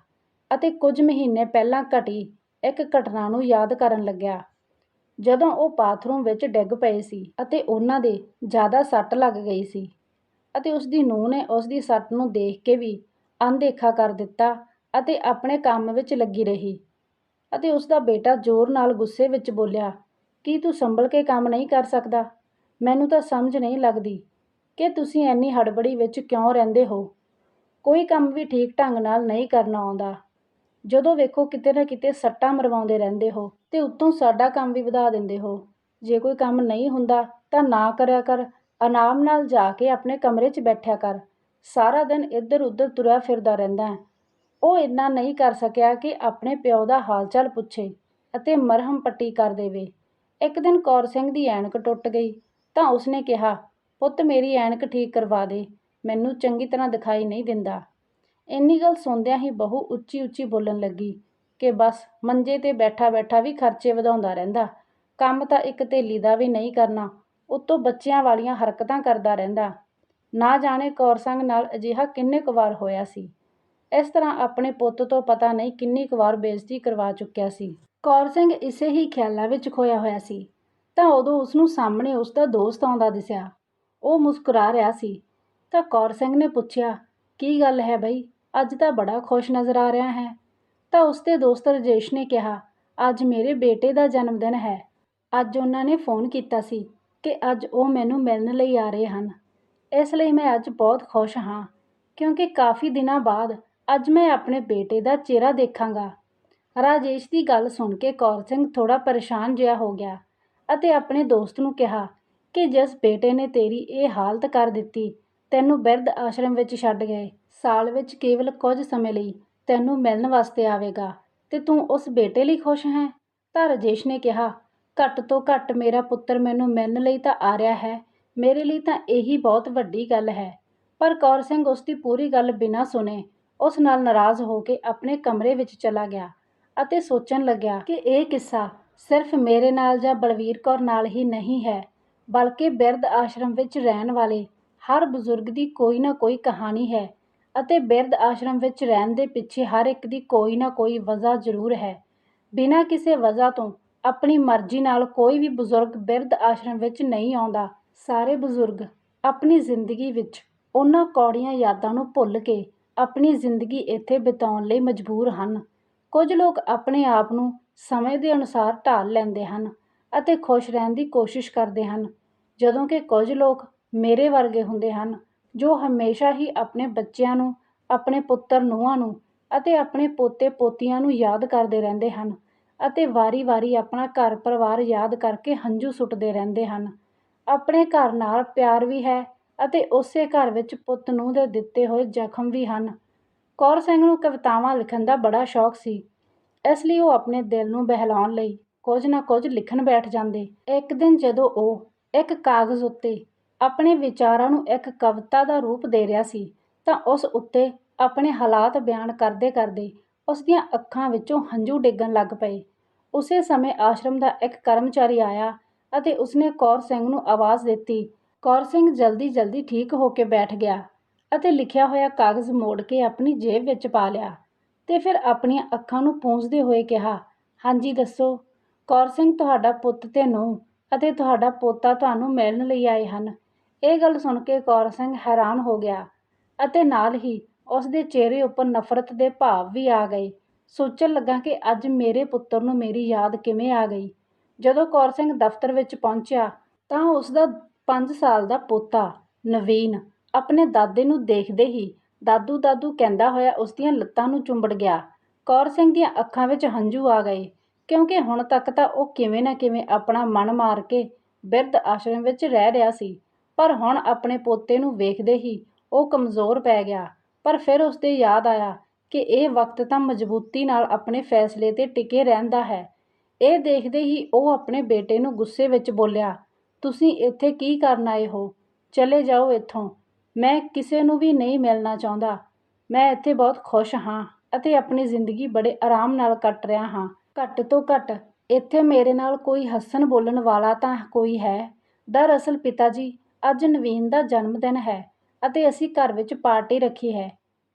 S1: ਅਤੇ ਕੁਝ ਮਹੀਨੇ ਪਹਿਲਾਂ ਘਟੀ ਇੱਕ ਘਟਨਾ ਨੂੰ ਯਾਦ ਕਰਨ ਲੱਗਿਆ। ਜਦੋਂ ਉਹ ਬਾਥਰੂਮ ਵਿੱਚ ਡਿੱਗ ਪਏ ਸੀ ਅਤੇ ਉਹਨਾਂ ਦੇ ਜ਼ਿਆਦਾ ਸੱਟ ਲੱਗ ਗਈ ਸੀ ਅਤੇ ਉਸ ਦੀ ਨੂੰਹ ਨੇ ਉਸ ਦੀ ਸੱਟ ਨੂੰ ਦੇਖ ਕੇ ਵੀ ਅਣਦੇਖਾ ਕਰ ਦਿੱਤਾ ਅਤੇ ਆਪਣੇ ਕੰਮ ਵਿੱਚ ਲੱਗੀ ਰਹੀ। ਅਤੇ ਉਸ ਦਾ ਬੇਟਾ ਜ਼ੋਰ ਨਾਲ ਗੁੱਸੇ ਵਿੱਚ ਬੋਲਿਆ, ਕੀ ਤੂੰ ਸੰਭਲ ਕੇ ਕੰਮ ਨਹੀਂ ਕਰ ਸਕਦਾ? ਮੈਨੂੰ ਤਾਂ ਸਮਝ ਨਹੀਂ ਲੱਗਦੀ ਕਿ ਤੁਸੀਂ ਇੰਨੀ ਹੜਬੜੀ ਵਿੱਚ ਕਿਉਂ ਰਹਿੰਦੇ ਹੋ। ਕੋਈ ਕੰਮ ਵੀ ਠੀਕ ਢੰਗ ਨਾਲ ਨਹੀਂ ਕਰਨਾ ਆਉਂਦਾ। ਜਦੋਂ ਵੇਖੋ ਕਿਤੇ ਨਾ ਕਿਤੇ ਸੱਟਾਂ ਮਰਵਾਉਂਦੇ ਰਹਿੰਦੇ ਹੋ ਤੇ ਉੱਤੋਂ ਸਾਡਾ ਕੰਮ ਵੀ ਵਧਾ ਦਿੰਦੇ ਹੋ। ਜੇ ਕੋਈ ਕੰਮ ਨਹੀਂ ਹੁੰਦਾ ਤਾਂ ਨਾ ਕਰਿਆ ਕਰ ਆਰਾਮ ਨਾਲ ਜਾ ਕੇ ਆਪਣੇ ਕਮਰੇ 'ਚ ਬੈਠਿਆ ਕਰ। ਸਾਰਾ ਦਿਨ ਇੱਧਰ ਉੱਧਰ ਤੁਰਿਆ ਫਿਰਦਾ ਰਹਿੰਦਾ ਹੈ। ਉਹ ਇੰਨਾ ਨਹੀਂ ਕਰ ਸਕਿਆ ਕਿ ਆਪਣੇ ਪਿਓ ਦਾ ਹਾਲ-ਚਾਲ ਪੁੱਛੇ ਅਤੇ ਮਰਹਮ ਪੱਟੀ ਕਰ ਦੇਵੇ। ਇੱਕ ਦਿਨ ਕੌਰ ਸਿੰਘ ਦੀ ਐਨਕ ਟੁੱਟ ਗਈ ਤਾਂ ਉਸਨੇ ਕਿਹਾ, ਪੁੱਤ, ਮੇਰੀ ਐਨਕ ਠੀਕ ਕਰਵਾ ਦੇ, ਮੈਨੂੰ ਚੰਗੀ ਤਰ੍ਹਾਂ ਦਿਖਾਈ ਨਹੀਂ ਦਿੰਦਾ ਇੰਨੀ ਗੱਲ ਸੁਣਦਿਆਂ ਹੀ ਬਹੂ ਉੱਚੀ ਉੱਚੀ ਬੋਲਣ ਲੱਗੀ ਕਿ ਬਸ ਮੰਜੇ ਤੇ ਬੈਠਾ ਬੈਠਾ ਵੀ ਖਰਚੇ ਵਧਾਉਂਦਾ ਰਹਿੰਦਾ, ਕੰਮ ਤਾਂ ਇੱਕ ਧੇਲੀ ਦਾ ਵੀ ਨਹੀਂ ਕਰਨਾ, ਉੱਤੋਂ ਬੱਚਿਆਂ ਵਾਲੀਆਂ ਹਰਕਤਾਂ ਕਰਦਾ ਰਹਿੰਦਾ। ਨਾ ਜਾਣੇ ਕੌਰ ਸਿੰਘ ਨਾਲ ਅਜਿਹਾ ਕਿੰਨੇ ਕੁ ਵਾਰ ਹੋਇਆ ਸੀ। ਇਸ ਤਰ੍ਹਾਂ ਆਪਣੇ ਪੁੱਤ ਤੋਂ ਪਤਾ ਨਹੀਂ ਕਿੰਨੀ ਕੁ ਵਾਰ ਬੇਇੱਜ਼ਤੀ ਕਰਵਾ ਚੁੱਕਿਆ ਸੀ। ਕੌਰ ਸਿੰਘ ਇਸੇ ਹੀ ਖਿਆਲਾਂ ਵਿੱਚ ਖੋਇਆ ਹੋਇਆ ਸੀ। ਤਾਂ ਉਦੋਂ ਉਸ ਨੂੰ ਸਾਹਮਣੇ ਉਸ ਦਾ ਦੋਸਤ ਆਉਂਦਾ ਦਿਸਿਆ। ਉਹ ਮੁਸਕਰਾ ਰਿਹਾ ਸੀ। ਤਾਂ ਕੌਰ ਸਿੰਘ ਨੇ ਪੁੱਛਿਆ, ਕੀ ਗੱਲ ਹੈ ਬਈ? ਅੱਜ ਤਾਂ ਬੜਾ ਖੁਸ਼ ਨਜ਼ਰ ਆ ਰਿਹਾ ਹੈ। ਤਾਂ ਉਸ ਦੇ ਦੋਸਤ ਰਜੇਸ਼ ਨੇ ਕਿਹਾ, ਅੱਜ ਮੇਰੇ ਬੇਟੇ ਦਾ ਜਨਮ ਦਿਨ ਹੈ। ਅੱਜ ਉਹਨਾਂ ਨੇ ਫੋਨ ਕੀਤਾ ਸੀ ਕਿ ਅੱਜ ਉਹ ਮੈਨੂੰ ਮਿਲਣ ਲਈ ਆ ਰਹੇ ਹਨ। ਇਸ ਲਈ ਮੈਂ ਅੱਜ ਬਹੁਤ ਖੁਸ਼ ਹਾਂ, ਕਿਉਂਕਿ ਕਾਫੀ ਦਿਨਾਂ ਬਾਅਦ ਅੱਜ ਮੈਂ ਆਪਣੇ ਬੇਟੇ ਦਾ ਚਿਹਰਾ ਦੇਖਾਂਗਾ। ਰਾਜੇਸ਼ ਦੀ ਗੱਲ ਸੁਣ ਕੇ ਕੌਰ ਸਿੰਘ ਥੋੜਾ ਪਰੇਸ਼ਾਨ ਜਿਹਾ ਹੋ ਗਿਆ ਅਤੇ ਆਪਣੇ ਦੋਸਤ ਨੂੰ ਕਿਹਾ ਕਿ ਜਿਸ ਬੇਟੇ ਨੇ ਤੇਰੀ ਇਹ ਹਾਲਤ ਕਰ ਦਿੱਤੀ, ਤੈਨੂੰ ਬਿਰਧ ਆਸ਼ਰਮ ਵਿੱਚ ਛੱਡ ਗਏ। ਸਾਲ ਵਿੱਚ ਕੇਵਲ ਕੁਝ ਸਮੇਂ ਲਈ ਤੈਨੂੰ ਮਿਲਣ ਵਾਸਤੇ ਆਵੇਗਾ ਤੇ ਤੂੰ ਉਸ ਬੇਟੇ ਲਈ ਖੁਸ਼ ਹੈ? ਤਾਂ ਰਾਜੇਸ਼ ਨੇ ਕਿਹਾ, ਘੱਟ ਤੋਂ ਘੱਟ ਮੇਰਾ ਪੁੱਤਰ ਮੈਨੂੰ ਮਿਲਣ ਲਈ ਤਾਂ ਆ ਰਿਹਾ ਹੈ, ਮੇਰੇ ਲਈ ਤਾਂ ਇਹੀ ਬਹੁਤ ਵੱਡੀ ਗੱਲ ਹੈ। ਪਰ ਕੌਰ ਸਿੰਘ ਉਸ ਦੀ ਪੂਰੀ ਗੱਲ ਬਿਨਾਂ ਸੁਣੇ ਉਸ ਨਾਲ ਨਾਰਾਜ਼ ਹੋ ਕੇ ਆਪਣੇ ਕਮਰੇ ਵਿੱਚ ਚਲਾ ਗਿਆ ਅਤੇ ਸੋਚਣ ਲੱਗਿਆ ਕਿ ਇਹ ਕਿੱਸਾ ਸਿਰਫ ਮੇਰੇ ਨਾਲ ਜਾਂ ਬਲਵੀਰ ਕੌਰ ਨਾਲ ਹੀ ਨਹੀਂ ਹੈ, ਬਲਕਿ ਬਿਰਧ ਆਸ਼ਰਮ ਵਿੱਚ ਰਹਿਣ ਵਾਲੇ ਹਰ ਬਜ਼ੁਰਗ ਦੀ ਕੋਈ ਨਾ ਕੋਈ ਕਹਾਣੀ ਹੈ ਅਤੇ ਬਿਰਧ ਆਸ਼ਰਮ ਵਿੱਚ ਰਹਿਣ ਦੇ ਪਿੱਛੇ ਹਰ ਇੱਕ ਦੀ ਕੋਈ ਨਾ ਕੋਈ ਵਜ੍ਹਾ ਜ਼ਰੂਰ ਹੈ। ਬਿਨਾਂ ਕਿਸੇ ਵਜ੍ਹਾ ਤੋਂ ਆਪਣੀ ਮਰਜ਼ੀ ਨਾਲ ਕੋਈ ਵੀ ਬਜ਼ੁਰਗ ਬਿਰਧ ਆਸ਼ਰਮ ਵਿੱਚ ਨਹੀਂ ਆਉਂਦਾ। ਸਾਰੇ ਬਜ਼ੁਰਗ ਆਪਣੀ ਜ਼ਿੰਦਗੀ ਵਿੱਚ ਉਹਨਾਂ ਕੌੜੀਆਂ ਯਾਦਾਂ ਨੂੰ ਭੁੱਲ ਕੇ ਆਪਣੀ ਜ਼ਿੰਦਗੀ ਇੱਥੇ ਬਿਤਾਉਣ ਲਈ ਮਜਬੂਰ ਹਨ। ਕੁਝ ਲੋਕ ਆਪਣੇ ਆਪ ਨੂੰ ਸਮੇਂ ਦੇ ਅਨੁਸਾਰ ਢਾਲ ਲੈਂਦੇ ਹਨ ਅਤੇ ਖੁਸ਼ ਰਹਿਣ ਦੀ ਕੋਸ਼ਿਸ਼ ਕਰਦੇ ਹਨ, ਜਦੋਂ ਕਿ ਕੁਝ ਲੋਕ ਮੇਰੇ ਵਰਗੇ ਹੁੰਦੇ ਹਨ, ਜੋ ਹਮੇਸ਼ਾ ਹੀ ਆਪਣੇ ਬੱਚਿਆਂ ਨੂੰ, ਆਪਣੇ ਪੁੱਤਰ ਨੂੰਹਾਂ ਨੂੰ ਅਤੇ ਆਪਣੇ ਪੋਤੇ ਪੋਤੀਆਂ ਨੂੰ ਯਾਦ ਕਰਦੇ ਰਹਿੰਦੇ ਹਨ ਅਤੇ ਵਾਰੀ-ਵਾਰੀ ਆਪਣਾ ਘਰ ਪਰਿਵਾਰ ਯਾਦ ਕਰਕੇ ਹੰਝੂ ਸੁੱਟਦੇ ਰਹਿੰਦੇ ਹਨ। ਆਪਣੇ ਘਰ ਨਾਲ ਪਿਆਰ ਵੀ ਹੈ ਅਤੇ ਉਸੇ ਘਰ ਵਿੱਚ ਪੁੱਤ ਨੂੰ ਦੇ ਦਿੱਤੇ ਹੋਏ ਜ਼ਖਮ ਵੀ ਹਨ। ਕੌਰ ਸਿੰਘ ਨੂੰ ਕਵਿਤਾਵਾਂ ਲਿਖਣ ਦਾ ਬੜਾ ਸ਼ੌਕ ਸੀ। ਇਸ ਲਈ ਉਹ ਆਪਣੇ ਦਿਲ ਨੂੰ ਬਹਿਲਾਉਣ ਲਈ ਕੁਝ ਨਾ ਕੁਝ ਲਿਖਣ ਬੈਠ ਜਾਂਦੇ। ਇੱਕ ਦਿਨ ਜਦੋਂ ਉਹ ਇੱਕ ਕਾਗਜ਼ ਉੱਤੇ ਆਪਣੇ ਵਿਚਾਰਾਂ ਨੂੰ ਇੱਕ ਕਵਿਤਾ ਦਾ ਰੂਪ ਦੇ ਰਿਹਾ ਸੀ, ਤਾਂ ਉਸ ਉੱਤੇ ਆਪਣੇ ਹਾਲਾਤ ਬਿਆਨ ਕਰਦੇ ਕਰਦੇ ਉਸ ਦੀਆਂ ਅੱਖਾਂ ਵਿੱਚੋਂ ਹੰਝੂ ਡਿੱਗਣ ਲੱਗ ਪਏ। ਉਸੇ ਸਮੇਂ ਆਸ਼ਰਮ ਦਾ ਇੱਕ ਕਰਮਚਾਰੀ ਆਇਆ ਅਤੇ ਉਸਨੇ ਕੌਰ ਸਿੰਘ ਨੂੰ ਆਵਾਜ਼ ਦਿੱਤੀ ਕੌਰ ਸਿੰਘ ਜਲਦੀ ਜਲਦੀ ਠੀਕ ਹੋ ਕੇ ਬੈਠ ਗਿਆ ਅਤੇ ਲਿਖਿਆ ਹੋਇਆ ਕਾਗਜ਼ ਮੋੜ ਕੇ ਆਪਣੀ ਜੇਬ ਵਿੱਚ ਪਾ ਲਿਆ ਤੇ ਫਿਰ ਆਪਣੀਆਂ ਅੱਖਾਂ ਨੂੰ ਪੂੰਝਦੇ ਹੋਏ ਕਿਹਾ, ਹਾਂਜੀ, ਦੱਸੋ, ਕੌਰ ਸਿੰਘ ਤੁਹਾਡਾ ਪੁੱਤ ਤੇ ਨੂੰ ਅਤੇ ਤੁਹਾਡਾ ਪੋਤਾ ਤੁਹਾਨੂੰ ਮਿਲਣ ਲਈ ਆਏ ਹਨ। ਇਹ ਗੱਲ ਸੁਣ ਕੇ ਕੌਰ ਸਿੰਘ ਹੈਰਾਨ ਹੋ ਗਿਆ ਅਤੇ ਨਾਲ ਹੀ ਉਸ ਦੇ ਚਿਹਰੇ ਉੱਪਰ ਨਫ਼ਰਤ ਦੇ ਭਾਵ ਵੀ ਆ ਗਏ। ਸੋਚਣ ਲੱਗਾ ਕਿ ਅੱਜ ਮੇਰੇ ਪੁੱਤਰ ਨੂੰ ਮੇਰੀ ਯਾਦ ਕਿਵੇਂ ਆ ਗਈ। ਜਦੋਂ ਕੌਰ ਸਿੰਘ ਦਫ਼ਤਰ ਵਿੱਚ ਪਹੁੰਚਿਆ ਤਾਂ ਉਸ ਦਾ ਪੰਜ ਸਾਲ ਦਾ ਪੋਤਾ, ਨਵੀਨ, ਆਪਣੇ ਦਾਦੇ ਨੂੰ ਦੇਖਦੇ ਹੀ ਦਾਦੂ ਦਾਦੂ ਕਹਿੰਦਾ ਹੋਇਆ ਉਸ ਦੀਆਂ ਲੱਤਾਂ ਨੂੰ ਚੁੰਬੜ ਗਿਆ। ਕੌਰ ਸਿੰਘ ਦੀਆਂ ਅੱਖਾਂ ਵਿੱਚ ਹੰਝੂ ਆ ਗਏ, ਕਿਉਂਕਿ ਹੁਣ ਤੱਕ ਤਾਂ ਉਹ ਕਿਵੇਂ ਨਾ ਕਿਵੇਂ ਆਪਣਾ ਮਨ ਮਾਰ ਕੇ ਬਿਰਧ ਆਸ਼ਰਮ ਵਿੱਚ ਰਹਿ ਰਿਹਾ ਸੀ, ਪਰ ਹੁਣ ਆਪਣੇ ਪੋਤੇ ਨੂੰ ਵੇਖਦੇ ਹੀ ਉਹ ਕਮਜ਼ੋਰ ਪੈ ਗਿਆ। ਪਰ ਫਿਰ ਉਸ ਦੇ ਯਾਦ ਆਇਆ ਕਿ ਇਹ ਵਕਤ ਤਾਂ ਮਜ਼ਬੂਤੀ ਨਾਲ ਆਪਣੇ ਫੈਸਲੇ ਤੇ ਟਿਕੇ ਰਹਿੰਦਾ ਹੈ। ਇਹ ਦੇਖਦੇ ਹੀ ਉਹ ਆਪਣੇ ਬੇਟੇ ਨੂੰ ਗੁੱਸੇ ਵਿੱਚ ਬੋਲਿਆ ਤੁਸੀਂ ਇੱਥੇ ਕੀ ਕਰਨ ਆਏ ਹੋ? ਚਲੇ ਜਾਓ ਇੱਥੋਂ। ਮੈਂ ਕਿਸੇ ਨੂੰ ਵੀ ਨਹੀਂ ਮਿਲਣਾ ਚਾਹੁੰਦਾ। ਮੈਂ ਇੱਥੇ ਬਹੁਤ ਖੁਸ਼ ਹਾਂ ਅਤੇ ਆਪਣੀ ਜ਼ਿੰਦਗੀ ਬੜੇ ਆਰਾਮ ਨਾਲ ਕੱਟ ਰਿਹਾ ਹਾਂ। ਘੱਟ ਤੋਂ ਘੱਟ, ਇੱਥੇ ਮੇਰੇ ਨਾਲ ਕੋਈ ਹੱਸਣ ਬੋਲਣ ਵਾਲਾ ਤਾਂ ਕੋਈ ਹੈ? ਦਰਅਸਲ ਪਿਤਾ ਜੀ ਅੱਜ ਨਵੀਨ ਦਾ ਜਨਮ ਦਿਨ ਹੈ ਅਤੇ ਅਸੀਂ ਘਰ ਵਿੱਚ ਪਾਰਟੀ ਰੱਖੀ ਹੈ।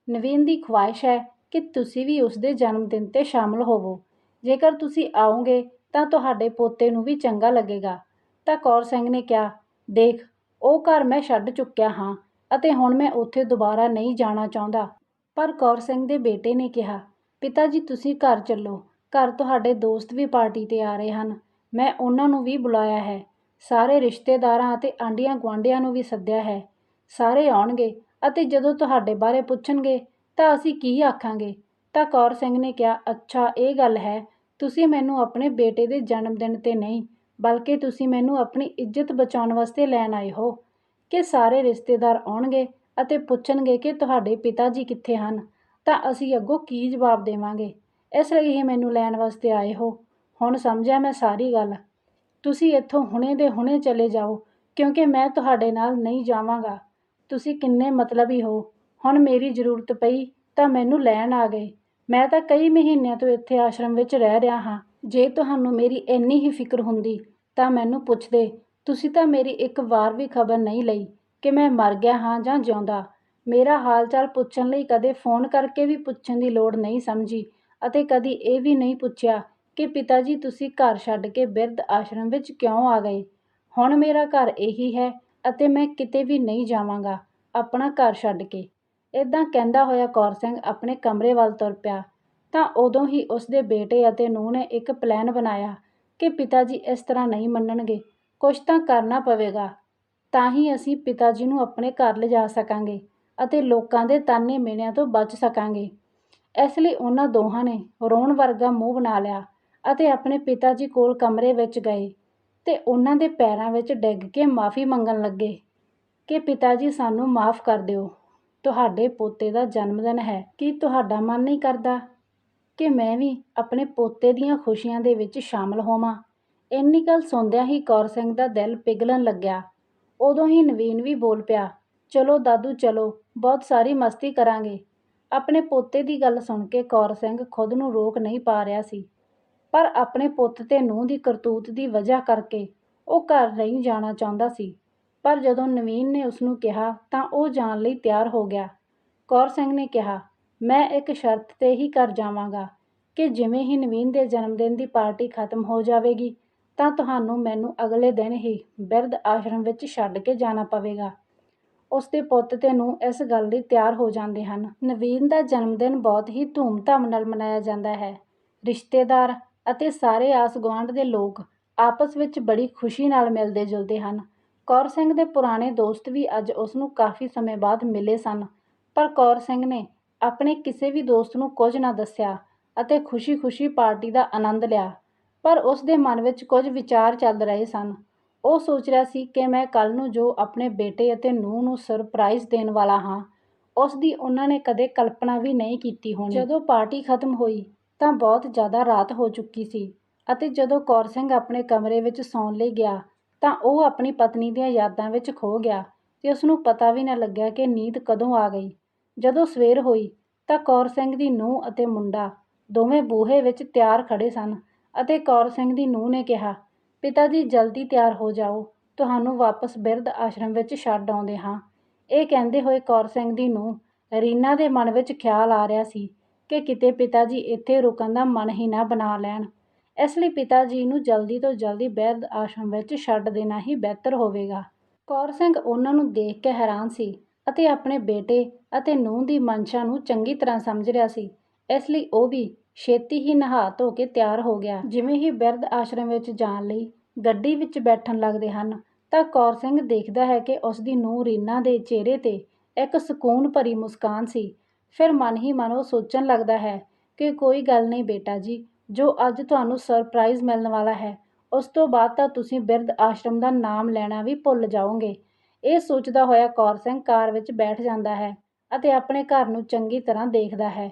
S1: ਨਵੀਨ ਦੀ ਖੁਆਇਸ਼ ਹੈ ਕਿ ਤੁਸੀਂ ਵੀ ਉਸ ਦੇ ਜਨਮ ਦਿਨ 'ਤੇ ਸ਼ਾਮਲ ਹੋਵੋ। ਜੇਕਰ ਤੁਸੀਂ ਆਓਗੇ ਤਾਂ ਤੁਹਾਡੇ ਪੋਤੇ ਨੂੰ ਵੀ ਚੰਗਾ ਲੱਗੇਗਾ। ਤਾਂ ਕੌਰ ਸਿੰਘ ਨੇ ਕਿਹਾ, ਦੇਖ, ਉਹ ਘਰ ਮੈਂ ਛੱਡ ਚੁੱਕਿਆ ਹਾਂ ਅਤੇ ਹੁਣ ਮੈਂ ਉੱਥੇ ਦੁਬਾਰਾ ਨਹੀਂ ਜਾਣਾ ਚਾਹੁੰਦਾ। ਪਰ ਕੌਰ ਸਿੰਘ ਦੇ ਬੇਟੇ ਨੇ ਕਿਹਾ, ਪਿਤਾ ਜੀ, ਤੁਸੀਂ ਘਰ ਚੱਲੋ। ਘਰ ਤੁਹਾਡੇ ਦੋਸਤ ਵੀ ਪਾਰਟੀ 'ਤੇ ਆ ਰਹੇ ਹਨ। ਮੈਂ ਉਹਨਾਂ ਨੂੰ ਵੀ ਬੁਲਾਇਆ ਹੈ। ਸਾਰੇ ਰਿਸ਼ਤੇਦਾਰਾਂ ਅਤੇ ਆਂਡੀਆਂ ਗੁਆਂਢੀਆਂ ਨੂੰ ਵੀ ਸੱਦਿਆ ਹੈ। ਸਾਰੇ ਆਉਣਗੇ ਅਤੇ ਜਦੋਂ ਤੁਹਾਡੇ ਬਾਰੇ ਪੁੱਛਣਗੇ ਤਾਂ ਅਸੀਂ ਕੀ ਆਖਾਂਗੇ? ਤਾਂ ਕੌਰ ਸਿੰਘ ਨੇ ਕਿਹਾ, ਅੱਛਾ, ਇਹ ਗੱਲ ਹੈ, ਤੁਸੀਂ ਮੈਨੂੰ ਆਪਣੇ ਬੇਟੇ ਦੇ ਜਨਮ ਦਿਨ 'ਤੇ ਨਹੀਂ ਬਲਕਿ ਤੁਸੀਂ ਮੈਨੂੰ ਆਪਣੀ ਇੱਜ਼ਤ ਬਚਾਉਣ ਵਾਸਤੇ ਲੈਣ ਆਏ ਹੋ, ਕਿ ਸਾਰੇ ਰਿਸ਼ਤੇਦਾਰ ਆਉਣਗੇ ਅਤੇ ਪੁੱਛਣਗੇ ਕਿ ਤੁਹਾਡੇ ਪਿਤਾ ਜੀ ਕਿੱਥੇ ਹਨ, ਤਾਂ ਅਸੀਂ ਅੱਗੋਂ ਕੀ ਜਵਾਬ ਦੇਵਾਂਗੇ? ਇਸ ਲਈ ਹੀ ਮੈਨੂੰ ਲੈਣ ਵਾਸਤੇ ਆਏ ਹੋ। ਹੁਣ ਸਮਝਿਆ ਮੈਂ ਸਾਰੀ ਗੱਲ। ਤੁਸੀਂ ਇੱਥੋਂ ਹੁਣੇ ਦੇ ਹੁਣੇ ਚਲੇ ਜਾਓ, ਕਿਉਂਕਿ ਮੈਂ ਤੁਹਾਡੇ ਨਾਲ ਨਹੀਂ ਜਾਵਾਂਗਾ। ਤੁਸੀਂ ਕਿੰਨੇ ਮਤਲਬੀ ਹੋ। ਹੁਣ ਮੇਰੀ ਜ਼ਰੂਰਤ ਪਈ ਤਾਂ ਮੈਨੂੰ ਲੈਣ ਆ ਗਏ। ਮੈਂ ਤਾਂ ਕਈ ਮਹੀਨਿਆਂ ਤੋਂ ਇੱਥੇ ਆਸ਼ਰਮ ਵਿੱਚ ਰਹਿ ਰਿਹਾ ਹਾਂ। ਜੇ ਤੁਹਾਨੂੰ ਮੇਰੀ ਇੰਨੀ ਹੀ ਫਿਕਰ ਹੁੰਦੀ, ਤਾਂ ਮੈਨੂੰ ਪੁੱਛਦੇ ਤੁਸੀਂ ਤਾਂ ਮੇਰੀ ਇੱਕ ਵਾਰ ਵੀ ਖਬਰ ਨਹੀਂ ਲਈ ਕਿ ਮੈਂ ਮਰ ਗਿਆ ਹਾਂ ਜਾਂ ਜਿਉਂਦਾ। ਮੇਰਾ ਹਾਲ ਚਾਲ ਪੁੱਛਣ ਲਈ ਕਦੇ ਫੋਨ ਕਰਕੇ ਵੀ ਪੁੱਛਣ ਦੀ ਲੋੜ ਨਹੀਂ ਸਮਝੀ ਅਤੇ ਕਦੀ ਇਹ ਵੀ ਨਹੀਂ ਪੁੱਛਿਆ ਕਿ ਪਿਤਾ ਜੀ ਤੁਸੀਂ ਘਰ ਛੱਡ ਕੇ ਬਿਰਧ ਆਸ਼ਰਮ ਵਿੱਚ ਕਿਉਂ ਆ ਗਏ? ਹੁਣ ਮੇਰਾ ਘਰ ਇਹੀ ਹੈ ਅਤੇ ਮੈਂ ਕਿਤੇ ਵੀ ਨਹੀਂ ਜਾਵਾਂਗਾ ਆਪਣਾ ਘਰ ਛੱਡ ਕੇ। ਇਦਾਂ ਕਹਿੰਦਾ ਹੋਇਆ ਕੌਰ ਸਿੰਘ ਆਪਣੇ ਕਮਰੇ ਵੱਲ ਤੁਰ ਪਿਆ। ਤਾਂ ਉਦੋਂ ਹੀ ਉਸ ਦੇ ਬੇਟੇ ਅਤੇ ਨੂੰਹ ਨੇ ਇੱਕ ਪਲਾਨ ਬਣਾਇਆ ਕਿ ਪਿਤਾ ਜੀ ਇਸ ਤਰ੍ਹਾਂ ਨਹੀਂ ਮੰਨਣਗੇ ਕੁਝ ਤਾਂ ਕਰਨਾ ਪਵੇਗਾ। ਤਾਂ ਹੀ ਅਸੀਂ ਪਿਤਾ ਜੀ ਨੂੰ ਆਪਣੇ ਘਰ ਲਿਜਾ ਸਕਾਂਗੇ ਅਤੇ ਲੋਕਾਂ ਦੇ ਤਾਨੇ ਮਿਹਣਿਆਂ ਤੋਂ ਬਚ ਸਕਾਂਗੇ। ਇਸ ਲਈ ਉਹਨਾਂ ਦੋਹਾਂ ਨੇ ਰੋਣ ਵਰਗਾ ਮੂੰਹ ਬਣਾ ਲਿਆ ਅਤੇ ਆਪਣੇ ਪਿਤਾ ਜੀ ਕੋਲ ਕਮਰੇ ਵਿੱਚ ਗਏ ਤੇ ਉਹਨਾਂ ਦੇ ਪੈਰਾਂ ਵਿੱਚ ਡਿੱਗ ਕੇ ਮਾਫੀ ਮੰਗਣ ਲੱਗੇ ਕਿ ਪਿਤਾ ਜੀ ਸਾਨੂੰ ਮਾਫ ਕਰ ਦਿਓ, ਤੁਹਾਡੇ ਪੋਤੇ ਦਾ ਜਨਮ ਦਿਨ ਹੈ, ਕੀ ਤੁਹਾਡਾ ਮਨ ਨਹੀਂ ਕਰਦਾ? ਕਿ ਮੈਂ ਵੀ ਆਪਣੇ ਪੋਤੇ ਦੀਆਂ ਖੁਸ਼ੀਆਂ ਦੇ ਵਿੱਚ ਸ਼ਾਮਲ ਹੋਵਾਂ। ਇੰਨੀ ਗੱਲ ਸੁਣਦਿਆਂ ਹੀ ਕੌਰ ਸਿੰਘ ਦਾ ਦਿਲ ਪਿਘਲਣ ਲੱਗਿਆ। ਉਦੋਂ ਹੀ ਨਵੀਨ ਵੀ ਬੋਲ ਪਿਆ, ਚਲੋ ਦਾਦੂ, ਚਲੋ, ਬਹੁਤ ਸਾਰੀ ਮਸਤੀ ਕਰਾਂਗੇ। ਆਪਣੇ ਪੋਤੇ ਦੀ ਗੱਲ ਸੁਣ ਕੇ ਕੌਰ ਸਿੰਘ ਖੁਦ ਨੂੰ ਰੋਕ ਨਹੀਂ ਪਾ ਰਿਹਾ ਸੀ। ਪਰ ਆਪਣੇ ਪੁੱਤ ਤੇ ਨੂੰਹ ਦੀ ਕਰਤੂਤ ਦੀ ਵਜ੍ਹਾ ਕਰਕੇ ਉਹ ਘਰ ਨਹੀਂ ਜਾਣਾ ਚਾਹੁੰਦਾ ਸੀ। ਪਰ ਜਦੋਂ ਨਵੀਨ ਨੇ ਉਸ ਨੂੰ ਕਿਹਾ ਤਾਂ ਉਹ ਜਾਣ ਲਈ ਤਿਆਰ ਹੋ ਗਿਆ। ਕੌਰ ਸਿੰਘ ਨੇ ਕਿਹਾ ਮੈਂ ਇੱਕ ਸ਼ਰਤ ਤੇ ਹੀ ਘਰ ਜਾਵਾਂਗਾ ਕਿ ਜਿਵੇਂ ਹੀ ਨਵੀਨ ਦੇ ਜਨਮਦਿਨ ਦੀ ਪਾਰਟੀ ਖਤਮ ਹੋ ਜਾਵੇਗੀ, ਤਾਂ ਤੁਹਾਨੂੰ ਮੈਨੂੰ ਅਗਲੇ ਦਿਨ ਹੀ ਬਿਰਧ ਆਸ਼ਰਮ ਵਿੱਚ ਛੱਡ ਕੇ ਜਾਣਾ ਪਵੇਗਾ। ਉਸ ਦੇ ਪੁੱਤ ਤੇ ਨੂੰ ਇਸ ਗੱਲ ਲਈ ਤਿਆਰ ਹੋ ਜਾਂਦੇ ਹਨ। ਨਵੀਨ ਦਾ ਜਨਮਦਿਨ ਬਹੁਤ ਹੀ ਧੂਮਧਾਮ ਨਾਲ ਮਨਾਇਆ ਜਾਂਦਾ ਹੈ। ਰਿਸ਼ਤੇਦਾਰ ਅਤੇ ਸਾਰੇ ਆਸ ਗੁਆਂਢ ਦੇ ਲੋਕ ਆਪਸ ਵਿੱਚ ਬੜੀ ਖੁਸ਼ੀ ਨਾਲ ਮਿਲਦੇ ਜੁਲਦੇ ਹਨ। ਕੌਰ ਸਿੰਘ ਦੇ ਪੁਰਾਣੇ ਦੋਸਤ ਵੀ ਅੱਜ ਉਸ ਨੂੰ ਕਾਫੀ ਸਮੇਂ ਬਾਅਦ ਮਿਲੇ ਸਨ, ਪਰ ਕੌਰ ਸਿੰਘ ਨੇ ਆਪਣੇ ਕਿਸੇ ਵੀ ਦੋਸਤ ਨੂੰ ਕੁਝ ਨਾ ਦੱਸਿਆ ਅਤੇ ਖੁਸ਼ੀ-ਖੁਸ਼ੀ ਪਾਰਟੀ ਦਾ ਆਨੰਦ ਲਿਆ। ਪਰ ਉਸ ਦੇ ਮਨ ਵਿੱਚ ਕੁਝ ਵਿਚਾਰ ਚੱਲ ਰਹੇ ਸਨ। ਉਹ ਸੋਚ ਰਿਹਾ ਸੀ ਕਿ ਮੈਂ ਕੱਲ੍ਹ ਨੂੰ ਜੋ ਆਪਣੇ ਬੇਟੇ ਅਤੇ ਨੂੰਹ ਨੂੰ ਸਰਪ੍ਰਾਈਜ਼ ਦੇਣ ਵਾਲਾ ਹਾਂ, ਉਸ ਦੀ ਉਹਨਾਂ ਨੇ ਕਦੇ ਕਲਪਨਾ ਵੀ ਨਹੀਂ ਕੀਤੀ ਹੋਣੀ। ਜਦੋਂ ਪਾਰਟੀ ਖਤਮ ਹੋਈ ਤਾਂ ਬਹੁਤ ਜ਼ਿਆਦਾ ਰਾਤ ਹੋ ਚੁੱਕੀ ਸੀ ਅਤੇ ਜਦੋਂ ਕੌਰ ਸਿੰਘ ਆਪਣੇ ਕਮਰੇ ਵਿੱਚ ਸੌਣ ਲਈ ਗਿਆ ਤਾਂ ਉਹ ਆਪਣੀ ਪਤਨੀ ਦੀਆਂ ਯਾਦਾਂ ਵਿੱਚ ਖੋ ਗਿਆ ਤੇ ਉਸ ਨੂੰ ਪਤਾ ਵੀ ਨਾ ਲੱਗਿਆ ਕਿ ਨੀਂਦ ਕਦੋਂ ਆ ਗਈ। ਜਦੋਂ ਸਵੇਰ ਹੋਈ ਤਾਂ ਕੌਰ ਸਿੰਘ ਦੀ ਨੂੰਹ ਅਤੇ ਮੁੰਡਾ ਦੋਵੇਂ ਬੂਹੇ ਵਿੱਚ ਤਿਆਰ ਖੜ੍ਹੇ ਸਨ ਅਤੇ ਕੌਰ ਸਿੰਘ ਦੀ ਨੂੰਹ ਨੇ ਕਿਹਾ, ਪਿਤਾ ਜੀ, ਜਲਦੀ ਤਿਆਰ ਹੋ ਜਾਓ। ਤੁਹਾਨੂੰ ਵਾਪਸ ਬਿਰਧ ਆਸ਼ਰਮ ਵਿੱਚ ਛੱਡ ਆਉਂਦੇ ਹਾਂ। ਇਹ ਕਹਿੰਦੇ ਹੋਏ ਕੌਰ ਸਿੰਘ ਦੀ ਨੂੰਹ ਰੀਨਾ ਦੇ ਮਨ ਵਿੱਚ ਖਿਆਲ ਆ ਰਿਹਾ ਸੀ ਕਿ ਕਿਤੇ ਪਿਤਾ ਜੀ ਇੱਥੇ ਰੁਕਣ ਦਾ ਮਨ ਹੀ ਨਾ ਬਣਾ ਲੈਣ। ਇਸ ਲਈ ਪਿਤਾ ਜੀ ਨੂੰ ਜਲਦੀ ਤੋਂ ਜਲਦੀ ਬਿਰਧ ਆਸ਼ਰਮ ਵਿੱਚ ਛੱਡ ਦੇਣਾ ਹੀ ਬਿਹਤਰ ਹੋਵੇਗਾ। ਕੌਰ ਸਿੰਘ ਉਹਨਾਂ ਨੂੰ ਦੇਖ ਕੇ ਹੈਰਾਨ ਸੀ ਅਤੇ ਆਪਣੇ ਬੇਟੇ ਅਤੇ ਨੂੰਹ ਦੀ ਮਨਸ਼ਾ ਨੂੰ ਚੰਗੀ ਤਰ੍ਹਾਂ ਸਮਝ ਰਿਹਾ ਸੀ। ਇਸ ਲਈ ਉਹ ਵੀ ਛੇਤੀ ਹੀ ਨਹਾ ਧੋ ਕੇ ਤਿਆਰ ਹੋ ਗਿਆ। ਜਿਵੇਂ ਹੀ ਬਿਰਧ ਆਸ਼ਰਮ ਵਿੱਚ ਜਾਣ ਲਈ ਗੱਡੀ ਵਿੱਚ ਬੈਠਣ ਲੱਗਦੇ ਹਨ, ਤਾਂ ਕੌਰ ਸਿੰਘ ਦੇਖਦਾ ਹੈ ਕਿ ਉਸ ਦੀ ਨੂੰਹ ਰੀਨਾ ਦੇ ਚਿਹਰੇ ਤੇ ਇੱਕ ਸਕੂਨ ਭਰੀ ਮੁਸਕਾਨ ਸੀ। ਫਿਰ ਮਨ ਹੀ ਮਨ ਉਹ ਸੋਚਣ ਲੱਗਦਾ ਹੈ ਕਿ ਕੋਈ ਗੱਲ ਨਹੀਂ ਬੇਟਾ ਜੀ, ਜੋ ਅੱਜ ਤੁਹਾਨੂੰ ਸਰਪ੍ਰਾਈਜ਼ ਮਿਲਣ ਵਾਲਾ ਹੈ, ਉਸ ਤੋਂ ਬਾਅਦ ਤਾਂ ਤੁਸੀਂ ਬਿਰਧ ਆਸ਼ਰਮ ਦਾ ਨਾਮ ਲੈਣਾ ਵੀ ਭੁੱਲ ਜਾਓਗੇ। ਇਹ ਸੋਚਦਾ ਹੋਇਆ ਕੌਰ ਸਿੰਘ ਕਾਰ ਵਿੱਚ ਬੈਠ ਜਾਂਦਾ ਹੈ ਅਤੇ ਆਪਣੇ ਘਰ ਨੂੰ ਚੰਗੀ ਤਰ੍ਹਾਂ ਦੇਖਦਾ ਹੈ।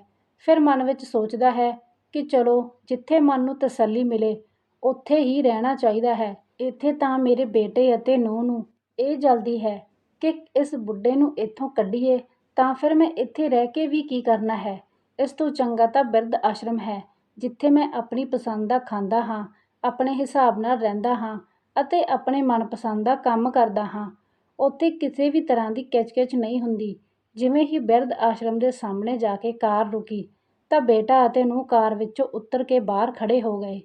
S1: ਫਿਰ ਮਨ ਵਿੱਚ ਸੋਚਦਾ ਹੈ ਕਿ ਚਲੋ, ਜਿੱਥੇ ਮਨ ਨੂੰ ਤਸੱਲੀ ਮਿਲੇ, ਉੱਥੇ ਹੀ ਰਹਿਣਾ ਚਾਹੀਦਾ ਹੈ। ਇੱਥੇ ਤਾਂ ਮੇਰੇ ਬੇਟੇ ਅਤੇ ਨੂੰਹ ਨੂੰ ਇਹ ਜਲਦੀ ਹੈ ਕਿ ਇਸ ਬੁੱਢੇ ਨੂੰ ਇੱਥੋਂ ਕੱਢੀਏ, ਤਾਂ ਫਿਰ ਮੈਂ ਇੱਥੇ ਰਹਿ ਕੇ ਵੀ ਕੀ ਕਰਨਾ ਹੈ? ਇਸ ਤੋਂ ਚੰਗਾ ਤਾਂ ਬਿਰਧ ਆਸ਼ਰਮ ਹੈ, ਜਿੱਥੇ ਮੈਂ ਆਪਣੀ ਪਸੰਦ ਦਾ ਖਾਂਦਾ ਹਾਂ, ਆਪਣੇ ਹਿਸਾਬ ਨਾਲ ਰਹਿੰਦਾ ਹਾਂ ਅਤੇ ਆਪਣੇ ਮਨਪਸੰਦ ਦਾ ਕੰਮ ਕਰਦਾ ਹਾਂ। ਉੱਥੇ ਕਿਸੇ ਵੀ ਤਰ੍ਹਾਂ ਦੀ ਕਿਚਕਿਚ ਨਹੀਂ ਹੁੰਦੀ। ਜਿਵੇਂ ਹੀ ਬਿਰਧ ਆਸ਼ਰਮ ਦੇ ਸਾਹਮਣੇ ਜਾ ਕੇ ਕਾਰ ਰੁਕੀ, ਤਾਂ ਬੇਟਾ ਅਤੇ ਨੂੰਹ ਕਾਰ ਵਿੱਚੋਂ ਉਤਰ ਕੇ ਬਾਹਰ ਖੜ੍ਹੇ ਹੋ ਗਏ।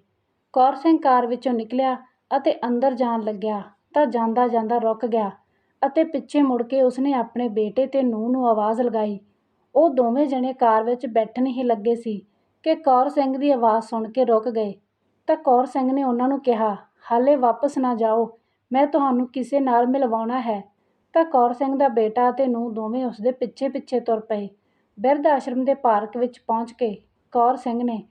S1: ਕੌਰ ਸਿੰਘ ਕਾਰ ਵਿੱਚੋਂ ਨਿਕਲਿਆ ਅਤੇ ਅੰਦਰ ਜਾਣ ਲੱਗਿਆ, ਤਾਂ ਜਾਂਦਾ ਜਾਂਦਾ ਰੁਕ ਗਿਆ ਅਤੇ ਪਿੱਛੇ ਮੁੜ ਕੇ ਉਸਨੇ ਆਪਣੇ ਬੇਟੇ ਤੇ ਨੂੰਹ ਨੂੰ ਆਵਾਜ਼ ਲਗਾਈ। ਉਹ ਦੋਵੇਂ ਜਣੇ ਕਾਰ ਵਿੱਚ ਬੈਠਣ ਹੀ ਲੱਗੇ ਸੀ ਕਿ ਕੌਰ ਸਿੰਘ ਦੀ ਆਵਾਜ਼ ਸੁਣ ਕੇ ਰੁਕ ਗਏ। ਤਾਂ ਕੌਰ ਸਿੰਘ ਨੇ ਉਹਨਾਂ ਨੂੰ ਕਿਹਾ, ਹਾਲੇ ਵਾਪਸ ਨਾ ਜਾਓ ਮੈਂ ਤੁਹਾਨੂੰ ਕਿਸੇ ਨਾਲ ਮਿਲਵਾਉਣਾ ਹੈ, ਤਾਂ ਕੌਰ ਸਿੰਘ ਦਾ ਬੇਟਾ ਅਤੇ ਨੂੰਹ ਦੋਵੇਂ ਉਸਦੇ ਪਿੱਛੇ ਪਿੱਛੇ ਤੁਰ ਪਏ। ਬਿਰਧ ਆਸ਼ਰਮ ਦੇ ਪਾਰਕ ਵਿੱਚ ਪਹੁੰਚ ਕੇ ਕੌਰ ਸਿੰਘ ਨੇ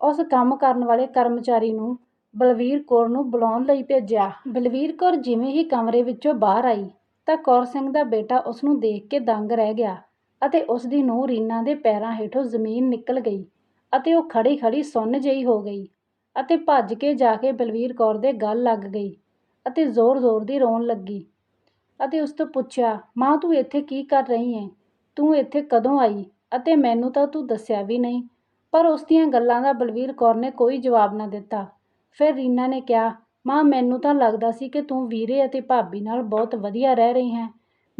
S1: ਉਸ ਕੰਮ ਕਰਨ ਵਾਲੇ ਕਰਮਚਾਰੀ ਨੂੰ ਬਲਵੀਰ ਕੌਰ ਨੂੰ ਬੁਲਾਉਣ ਲਈ ਭੇਜਿਆ। ਬਲਵੀਰ ਕੌਰ ਜਿਵੇਂ ਹੀ ਕਮਰੇ ਵਿੱਚੋਂ ਬਾਹਰ ਆਈ, ਤਾਂ ਕੌਰ ਸਿੰਘ ਦਾ ਬੇਟਾ ਉਸ ਨੂੰ ਦੇਖ ਕੇ ਦੰਗ ਰਹਿ ਗਿਆ ਅਤੇ ਉਸ ਦੀ ਨੂੰਹ ਰੀਨਾ ਦੇ ਪੈਰਾਂ ਹੇਠੋਂ ਜ਼ਮੀਨ ਨਿਕਲ ਗਈ ਅਤੇ ਉਹ ਖੜੀ ਖੜੀ ਸੁੰਨ ਜਿਹੀ ਹੋ ਗਈ ਅਤੇ ਭੱਜ ਕੇ ਜਾ ਕੇ ਬਲਵੀਰ ਕੌਰ ਦੇ ਗੱਲ ਲੱਗ ਗਈ। ਅਤੇ ਜ਼ੋਰ-ਜ਼ੋਰ ਦੀ ਰੋਣ ਲੱਗੀ ਅਤੇ ਉਸ ਤੋਂ ਪੁੱਛਿਆ, ਮਾਂ, ਤੂੰ ਇੱਥੇ ਕੀ ਕਰ ਰਹੀ ਹੈ? ਤੂੰ ਇੱਥੇ ਕਦੋਂ ਆਈ? ਅਤੇ ਮੈਨੂੰ ਤਾਂ ਤੂੰ ਦੱਸਿਆ ਵੀ ਨਹੀਂ। ਪਰ ਉਸ ਦੀਆਂ ਗੱਲਾਂ ਦਾ ਬਲਵੀਰ ਕੌਰ ਨੇ ਕੋਈ ਜਵਾਬ ਨਾ ਦਿੱਤਾ। ਫਿਰ ਰੀਨਾ ਨੇ ਕਿਹਾ, ਮਾਂ, ਮੈਨੂੰ ਤਾਂ ਲੱਗਦਾ ਸੀ ਕਿ ਤੂੰ ਵੀਰੇ ਅਤੇ ਭਾਬੀ ਨਾਲ ਬਹੁਤ ਵਧੀਆ ਰਹਿ ਰਹੀ ਹੈ।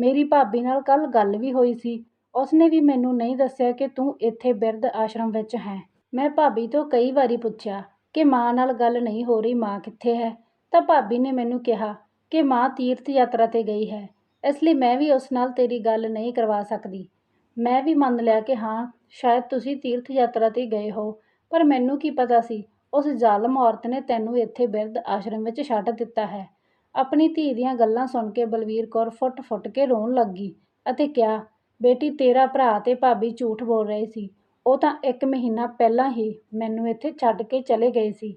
S1: ਮੇਰੀ ਭਾਬੀ ਨਾਲ ਕੱਲ੍ਹ ਗੱਲ ਵੀ ਹੋਈ ਸੀ। ਉਸਨੇ ਵੀ ਮੈਨੂੰ ਨਹੀਂ ਦੱਸਿਆ ਕਿ ਤੂੰ ਇੱਥੇ ਬਿਰਧ ਆਸ਼ਰਮ ਵਿੱਚ ਹੈ। ਮੈਂ ਭਾਬੀ ਤੋਂ ਕਈ ਵਾਰੀ ਪੁੱਛਿਆ ਕਿ ਮਾਂ ਨਾਲ ਗੱਲ ਨਹੀਂ ਹੋ ਰਹੀ, ਮਾਂ ਕਿੱਥੇ ਹੈ? ਤਾਂ ਭਾਬੀ ਨੇ ਮੈਨੂੰ ਕਿਹਾ ਕਿ ਮਾਂ ਤੀਰਥ ਯਾਤਰਾ ਤੇ ਗਈ ਹੈ, ਇਸ ਲਈ ਮੈਂ ਵੀ ਉਸ ਨਾਲ ਤੇਰੀ ਗੱਲ ਨਹੀਂ ਕਰਵਾ ਸਕਦੀ। ਮੈਂ ਵੀ ਮੰਨ ਲਿਆ ਕਿ ਹਾਂ, ਸ਼ਾਇਦ ਤੁਸੀਂ ਤੀਰਥ ਯਾਤਰਾ ਤੇ ਗਏ ਹੋ, ਪਰ ਮੈਨੂੰ ਕੀ ਪਤਾ ਸੀ, ਉਸ ਜ਼ਾਲਮ ਔਰਤ ਨੇ ਤੈਨੂੰ ਇੱਥੇ ਬਿਰਧ ਆਸ਼ਰਮ ਵਿੱਚ ਛੱਡ ਦਿੱਤਾ ਹੈ। ਆਪਣੀ ਧੀ ਦੀਆਂ ਗੱਲਾਂ ਸੁਣ ਕੇ ਬਲਵੀਰ ਕੌਰ ਫੁੱਟ-ਫੁੱਟ ਕੇ ਰੋਣ ਲੱਗੀ ਅਤੇ ਕਿਹਾ, ਬੇਟੀ, ਤੇਰਾ ਭਰਾ ਤੇ ਭਾਬੀ ਝੂਠ ਬੋਲ ਰਹੇ ਸੀ। ਉਹ ਤਾਂ ਇੱਕ ਮਹੀਨਾ ਪਹਿਲਾਂ ਹੀ ਮੈਨੂੰ ਇੱਥੇ ਛੱਡ ਕੇ ਚਲੇ ਗਏ ਸੀ।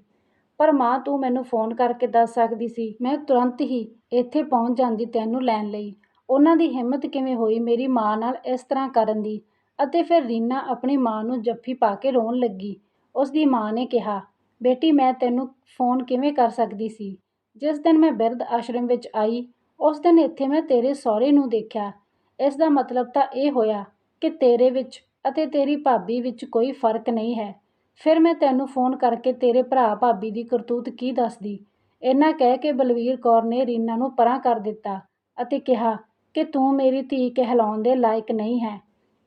S1: ਪਰ ਮਾਂ ਤੂੰ ਮੈਨੂੰ ਫੋਨ ਕਰਕੇ ਦੱਸ ਸਕਦੀ ਸੀ। ਮੈਂ ਤੁਰੰਤ ਹੀ ਇੱਥੇ ਪਹੁੰਚ ਜਾਂਦੀ ਤੈਨੂੰ ਲੈਣ ਲਈ। ਉਹਨਾਂ ਦੀ ਹਿੰਮਤ ਕਿਵੇਂ ਹੋਈ ਮੇਰੀ ਮਾਂ ਨਾਲ ਇਸ ਤਰ੍ਹਾਂ ਕਰਨ ਦੀ? ਅਤੇ ਫਿਰ ਰੀਨਾ ਆਪਣੀ ਮਾਂ ਨੂੰ ਜੱਫੀ ਪਾ ਕੇ ਰੋਣ ਲੱਗੀ। ਉਸ ਦੀ ਮਾਂ ਨੇ ਕਿਹਾ, ਬੇਟੀ, ਮੈਂ ਤੈਨੂੰ ਫੋਨ ਕਿਵੇਂ ਕਰ ਸਕਦੀ ਸੀ? ਜਿਸ ਦਿਨ ਮੈਂ ਬਿਰਧ ਆਸ਼ਰਮ ਵਿੱਚ ਆਈ, ਉਸ ਦਿਨ ਇੱਥੇ ਮੈਂ ਤੇਰੇ ਸਹੁਰੇ ਨੂੰ ਦੇਖਿਆ। ਇਸ ਦਾ ਮਤਲਬ ਤਾਂ ਇਹ ਹੋਇਆ ਕਿ ਤੇਰੇ ਵਿੱਚ ਅਤੇ ਤੇਰੀ ਭਾਬੀ ਵਿੱਚ ਕੋਈ ਫ਼ਰਕ ਨਹੀਂ ਹੈ। ਫਿਰ ਮੈਂ ਤੈਨੂੰ ਫੋਨ ਕਰਕੇ ਤੇਰੇ ਭਰਾ ਭਾਬੀ ਦੀ ਕਰਤੂਤ ਕੀ ਦੱਸਦੀ? ਇੰਨਾ ਕਹਿ ਕੇ ਬਲਵੀਰ ਕੌਰ ਨੇ ਰੀਨਾ ਨੂੰ ਪਰਾਂ ਕਰ ਦਿੱਤਾ ਅਤੇ ਕਿਹਾ ਕਿ ਤੂੰ ਮੇਰੀ ਧੀ ਕਹਿਲਾਉਣ ਦੇ ਲਾਇਕ ਨਹੀਂ ਹੈ,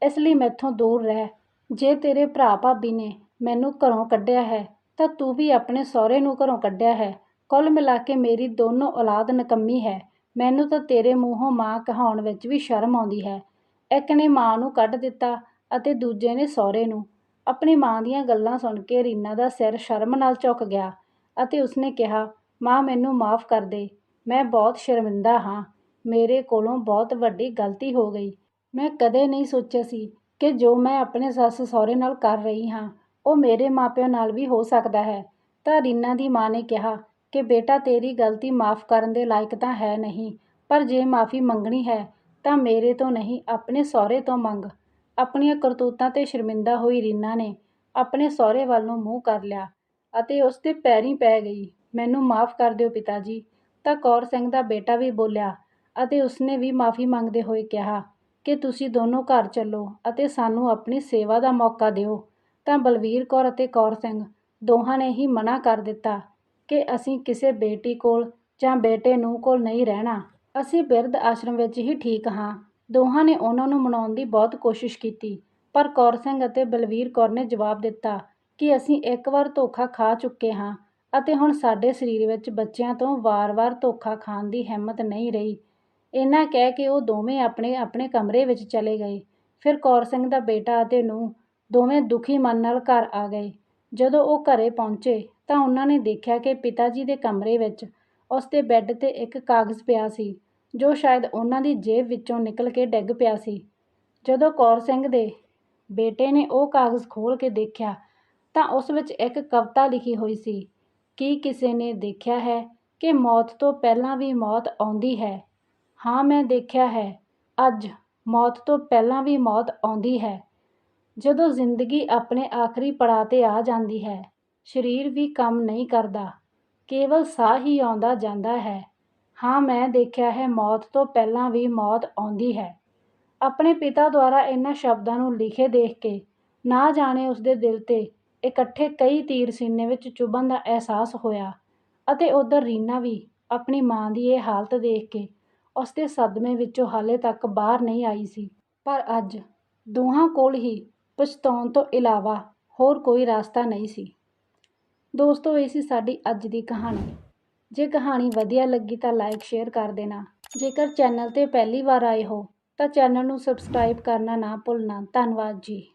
S1: ਇਸ ਲਈ ਮੈਥੋਂ ਦੂਰ ਰਹਿ। ਜੇ ਤੇਰੇ ਭਰਾ ਭਾਬੀ ਨੇ ਮੈਨੂੰ ਘਰੋਂ ਕੱਢਿਆ ਹੈ, ਤਾਂ ਤੂੰ ਵੀ ਆਪਣੇ ਸਹੁਰੇ ਨੂੰ ਘਰੋਂ ਕੱਢਿਆ ਹੈ। ਕੁੱਲ ਮਿਲਾ ਕੇ ਮੇਰੀ ਦੋਨੋਂ ਔਲਾਦ ਨਕੰਮੀ ਹੈ। ਮੈਨੂੰ ਤਾਂ ਤੇਰੇ ਮੂੰਹੋਂ ਮਾਂ ਕਹਾਉਣ ਵਿੱਚ ਵੀ ਸ਼ਰਮ ਆਉਂਦੀ ਹੈ। ਇੱਕ ਨੇ ਮਾਂ ਨੂੰ ਕੱਢ ਦਿੱਤਾ ਅਤੇ ਦੂਜੇ ਨੇ ਸਹੁਰੇ ਨੂੰ। ਆਪਣੀ ਮਾਂ ਦੀਆਂ ਗੱਲਾਂ ਸੁਣ ਕੇ ਰੀਨਾ ਦਾ ਸਿਰ ਸ਼ਰਮ ਨਾਲ ਝੁਕ ਗਿਆ ਅਤੇ ਉਸਨੇ ਕਿਹਾ, ਮਾਂ, ਮੈਨੂੰ ਮਾਫ ਕਰ ਦੇ। ਮੈਂ ਬਹੁਤ ਸ਼ਰਮਿੰਦਾ ਹਾਂ। ਮੇਰੇ ਕੋਲੋਂ ਬਹੁਤ ਵੱਡੀ ਗਲਤੀ ਹੋ ਗਈ। ਮੈਂ ਕਦੇ ਨਹੀਂ ਸੋਚਿਆ ਸੀ ਕਿ ਜੋ ਮੈਂ ਆਪਣੇ ਸੱਸ ਸਹੁਰੇ ਨਾਲ ਕਰ ਰਹੀ ਹਾਂ, ਉਹ ਮੇਰੇ ਮਾਪਿਆਂ ਨਾਲ ਵੀ ਹੋ ਸਕਦਾ ਹੈ। ਤਾਂ ਰੀਨਾ ਦੀ ਮਾਂ ਨੇ ਕਿਹਾ ਕਿ, ਬੇਟਾ, ਤੇਰੀ ਗਲਤੀ ਮਾਫ ਕਰਨ ਦੇ ਲਾਇਕ ਤਾਂ ਹੈ ਨਹੀਂ, ਪਰ ਜੇ ਮਾਫੀ ਮੰਗਣੀ ਹੈ, ਤਾਂ ਮੇਰੇ ਤੋਂ ਨਹੀਂ, ਆਪਣੇ ਸਹੁਰੇ ਤੋਂ ਮੰਗ। ਆਪਣੀਆਂ ਕਰਤੂਤਾਂ ਤੇ ਸ਼ਰਮਿੰਦਾ ਹੋਈ ਰੀਨਾ ਨੇ ਆਪਣੇ ਸਹੁਰੇ ਵੱਲ ਨੂੰ ਮੂੰਹ ਕਰ ਲਿਆ ਅਤੇ ਉਸ ਦੇ ਪੈਰੀਂ ਪੈ ਗਈ। ਮੈਨੂੰ ਮਾਫ ਕਰ ਦਿਓ ਪਿਤਾ ਜੀ ਤਾਂ ਕੌਰ ਸਿੰਘ ਦਾ ਬੇਟਾ ਵੀ ਬੋਲਿਆ ਅਤੇ ਉਸਨੇ ਵੀ ਮਾਫੀ ਮੰਗਦੇ ਹੋਏ ਕਿਹਾ, ਕਿ ਤੁਸੀਂ ਦੋਨੋਂ ਘਰ ਚੱਲੋ ਅਤੇ ਸਾਨੂੰ ਆਪਣੀ ਸੇਵਾ ਦਾ ਮੌਕਾ ਦਿਓ। ਤਾਂ ਬਲਵੀਰ ਕੌਰ ਅਤੇ ਕੌਰ ਸਿੰਘ ਦੋਹਾਂ ਨੇ ਹੀ ਮਨਾ ਕਰ ਦਿੱਤਾ ਕਿ ਅਸੀਂ ਕਿਸੇ ਬੇਟੀ ਕੋਲ ਜਾਂ ਬੇਟੇ ਨੂੰ ਕੋਲ ਨਹੀਂ ਰਹਿਣਾ। ਅਸੀਂ ਬਿਰਧ ਆਸ਼ਰਮ ਵਿੱਚ ਹੀ ਠੀਕ ਹਾਂ। ਦੋਹਾਂ ਨੇ ਉਹਨਾਂ ਨੂੰ ਮਨਾਉਣ ਦੀ ਬਹੁਤ ਕੋਸ਼ਿਸ਼ ਕੀਤੀ, ਪਰ ਕੌਰ ਸਿੰਘ ਅਤੇ ਬਲਵੀਰ ਕੌਰ ਨੇ ਜਵਾਬ ਦਿੱਤਾ ਕਿ ਅਸੀਂ ਇੱਕ ਵਾਰ ਧੋਖਾ ਖਾ ਚੁੱਕੇ ਹਾਂ ਅਤੇ ਹੁਣ ਸਾਡੇ ਸਰੀਰ ਵਿੱਚ ਬੱਚਿਆਂ ਤੋਂ ਵਾਰ-ਵਾਰ ਧੋਖਾ ਖਾਣ ਦੀ ਹਿੰਮਤ ਨਹੀਂ ਰਹੀ। ਇਹਨਾਂ ਕਹਿ ਕੇ ਉਹ ਦੋਵੇਂ ਆਪਣੇ ਆਪਣੇ ਕਮਰੇ ਵਿੱਚ ਚਲੇ ਗਏ। ਫਿਰ ਕੌਰ ਸਿੰਘ ਦਾ ਬੇਟਾ ਅਤੇ ਨੂੰ ਦੋਵੇਂ ਦੁਖੀ ਮਨ ਨਾਲ ਘਰ ਆ ਗਏ। ਜਦੋਂ ਉਹ ਘਰੇ ਪਹੁੰਚੇ ਤਾਂ ਉਹਨਾਂ ਨੇ ਦੇਖਿਆ ਕਿ ਪਿਤਾ ਜੀ ਦੇ ਕਮਰੇ ਵਿੱਚ ਉਸ ਦੇ ਬੈੱਡ ਤੇ ਇੱਕ ਕਾਗਜ਼ ਪਿਆ ਸੀ। ਜੋ ਸ਼ਾਇਦ ਉਹਨਾਂ ਦੀ ਜੇਬ ਵਿੱਚੋਂ ਨਿਕਲ ਕੇ ਡਿੱਗ ਪਿਆ ਸੀ। ਜਦੋਂ ਕੌਰ ਸਿੰਘ ਦੇ ਬੇਟੇ ਨੇ ਉਹ ਕਾਗਜ਼ ਖੋਲ੍ਹ ਕੇ ਦੇਖਿਆ, ਤਾਂ ਉਸ ਵਿੱਚ ਇੱਕ ਕਵਿਤਾ ਲਿਖੀ ਹੋਈ ਸੀ, ਕੀ ਕਿਸੇ ਨੇ ਦੇਖਿਆ ਹੈ ਕਿ ਮੌਤ ਤੋਂ ਪਹਿਲਾਂ ਵੀ ਮੌਤ ਆਉਂਦੀ ਹੈ? ਹਾਂ, ਮੈਂ ਦੇਖਿਆ ਹੈ। ਅੱਜ ਮੌਤ ਤੋਂ ਪਹਿਲਾਂ ਵੀ ਮੌਤ ਆਉਂਦੀ ਹੈ। ਜਦੋਂ ਜ਼ਿੰਦਗੀ ਆਪਣੇ ਆਖਰੀ ਪੜਾਅ 'ਤੇ ਆ ਜਾਂਦੀ ਹੈ, ਸਰੀਰ ਵੀ ਕੰਮ ਨਹੀਂ ਕਰਦਾ, ਕੇਵਲ ਸਾਹ ਹੀ ਆਉਂਦਾ ਜਾਂਦਾ ਹੈ। ਹਾਂ, ਮੈਂ ਦੇਖਿਆ ਹੈ, ਮੌਤ ਤੋਂ ਪਹਿਲਾਂ ਵੀ ਮੌਤ ਆਉਂਦੀ ਹੈ। ਆਪਣੇ ਪਿਤਾ ਦੁਆਰਾ ਇਹਨਾਂ ਸ਼ਬਦਾਂ ਨੂੰ ਲਿਖੇ ਦੇਖ ਕੇ ਨਾ ਜਾਣੇ ਉਸਦੇ ਦਿਲ 'ਤੇ ਇਕੱਠੇ ਕਈ ਤੀਰ ਸੀਨੇ ਵਿੱਚ ਚੁਭਣ ਦਾ ਅਹਿਸਾਸ ਹੋਇਆ ਅਤੇ ਉਧਰ ਰੀਨਾ ਵੀ ਆਪਣੀ ਮਾਂ ਦੀ ਇਹ ਹਾਲਤ ਦੇਖ ਕੇ ਉਸਦੇ ਸਦਮੇ ਵਿੱਚੋਂ ਹਾਲੇ ਤੱਕ ਬਾਹਰ ਨਹੀਂ ਆਈ ਸੀ। ਪਰ ਅੱਜ ਦੋਹਾਂ ਕੋਲ ਹੀ ਪਛਤਾਉਣ ਤੋਂ ਇਲਾਵਾ ਹੋਰ ਕੋਈ ਰਸਤਾ ਨਹੀਂ ਸੀ। ਦੋਸਤੋ, ਇਹ ਸੀ ਸਾਡੀ ਅੱਜ ਦੀ ਕਹਾਣੀ। ਜੇ ਕਹਾਣੀ ਵਧੀਆ ਲੱਗੀ ਤਾਂ ਲਾਈਕ ਸ਼ੇਅਰ ਕਰ ਦੇਣਾ। ਜੇਕਰ ਚੈਨਲ ਤੇ ਪਹਿਲੀ ਵਾਰ ਆਏ ਹੋ, ਤਾਂ ਚੈਨਲ ਨੂੰ ਸਬਸਕ੍ਰਾਈਬ ਕਰਨਾ ਨਾ ਭੁੱਲਣਾ। ਧੰਨਵਾਦ ਜੀ।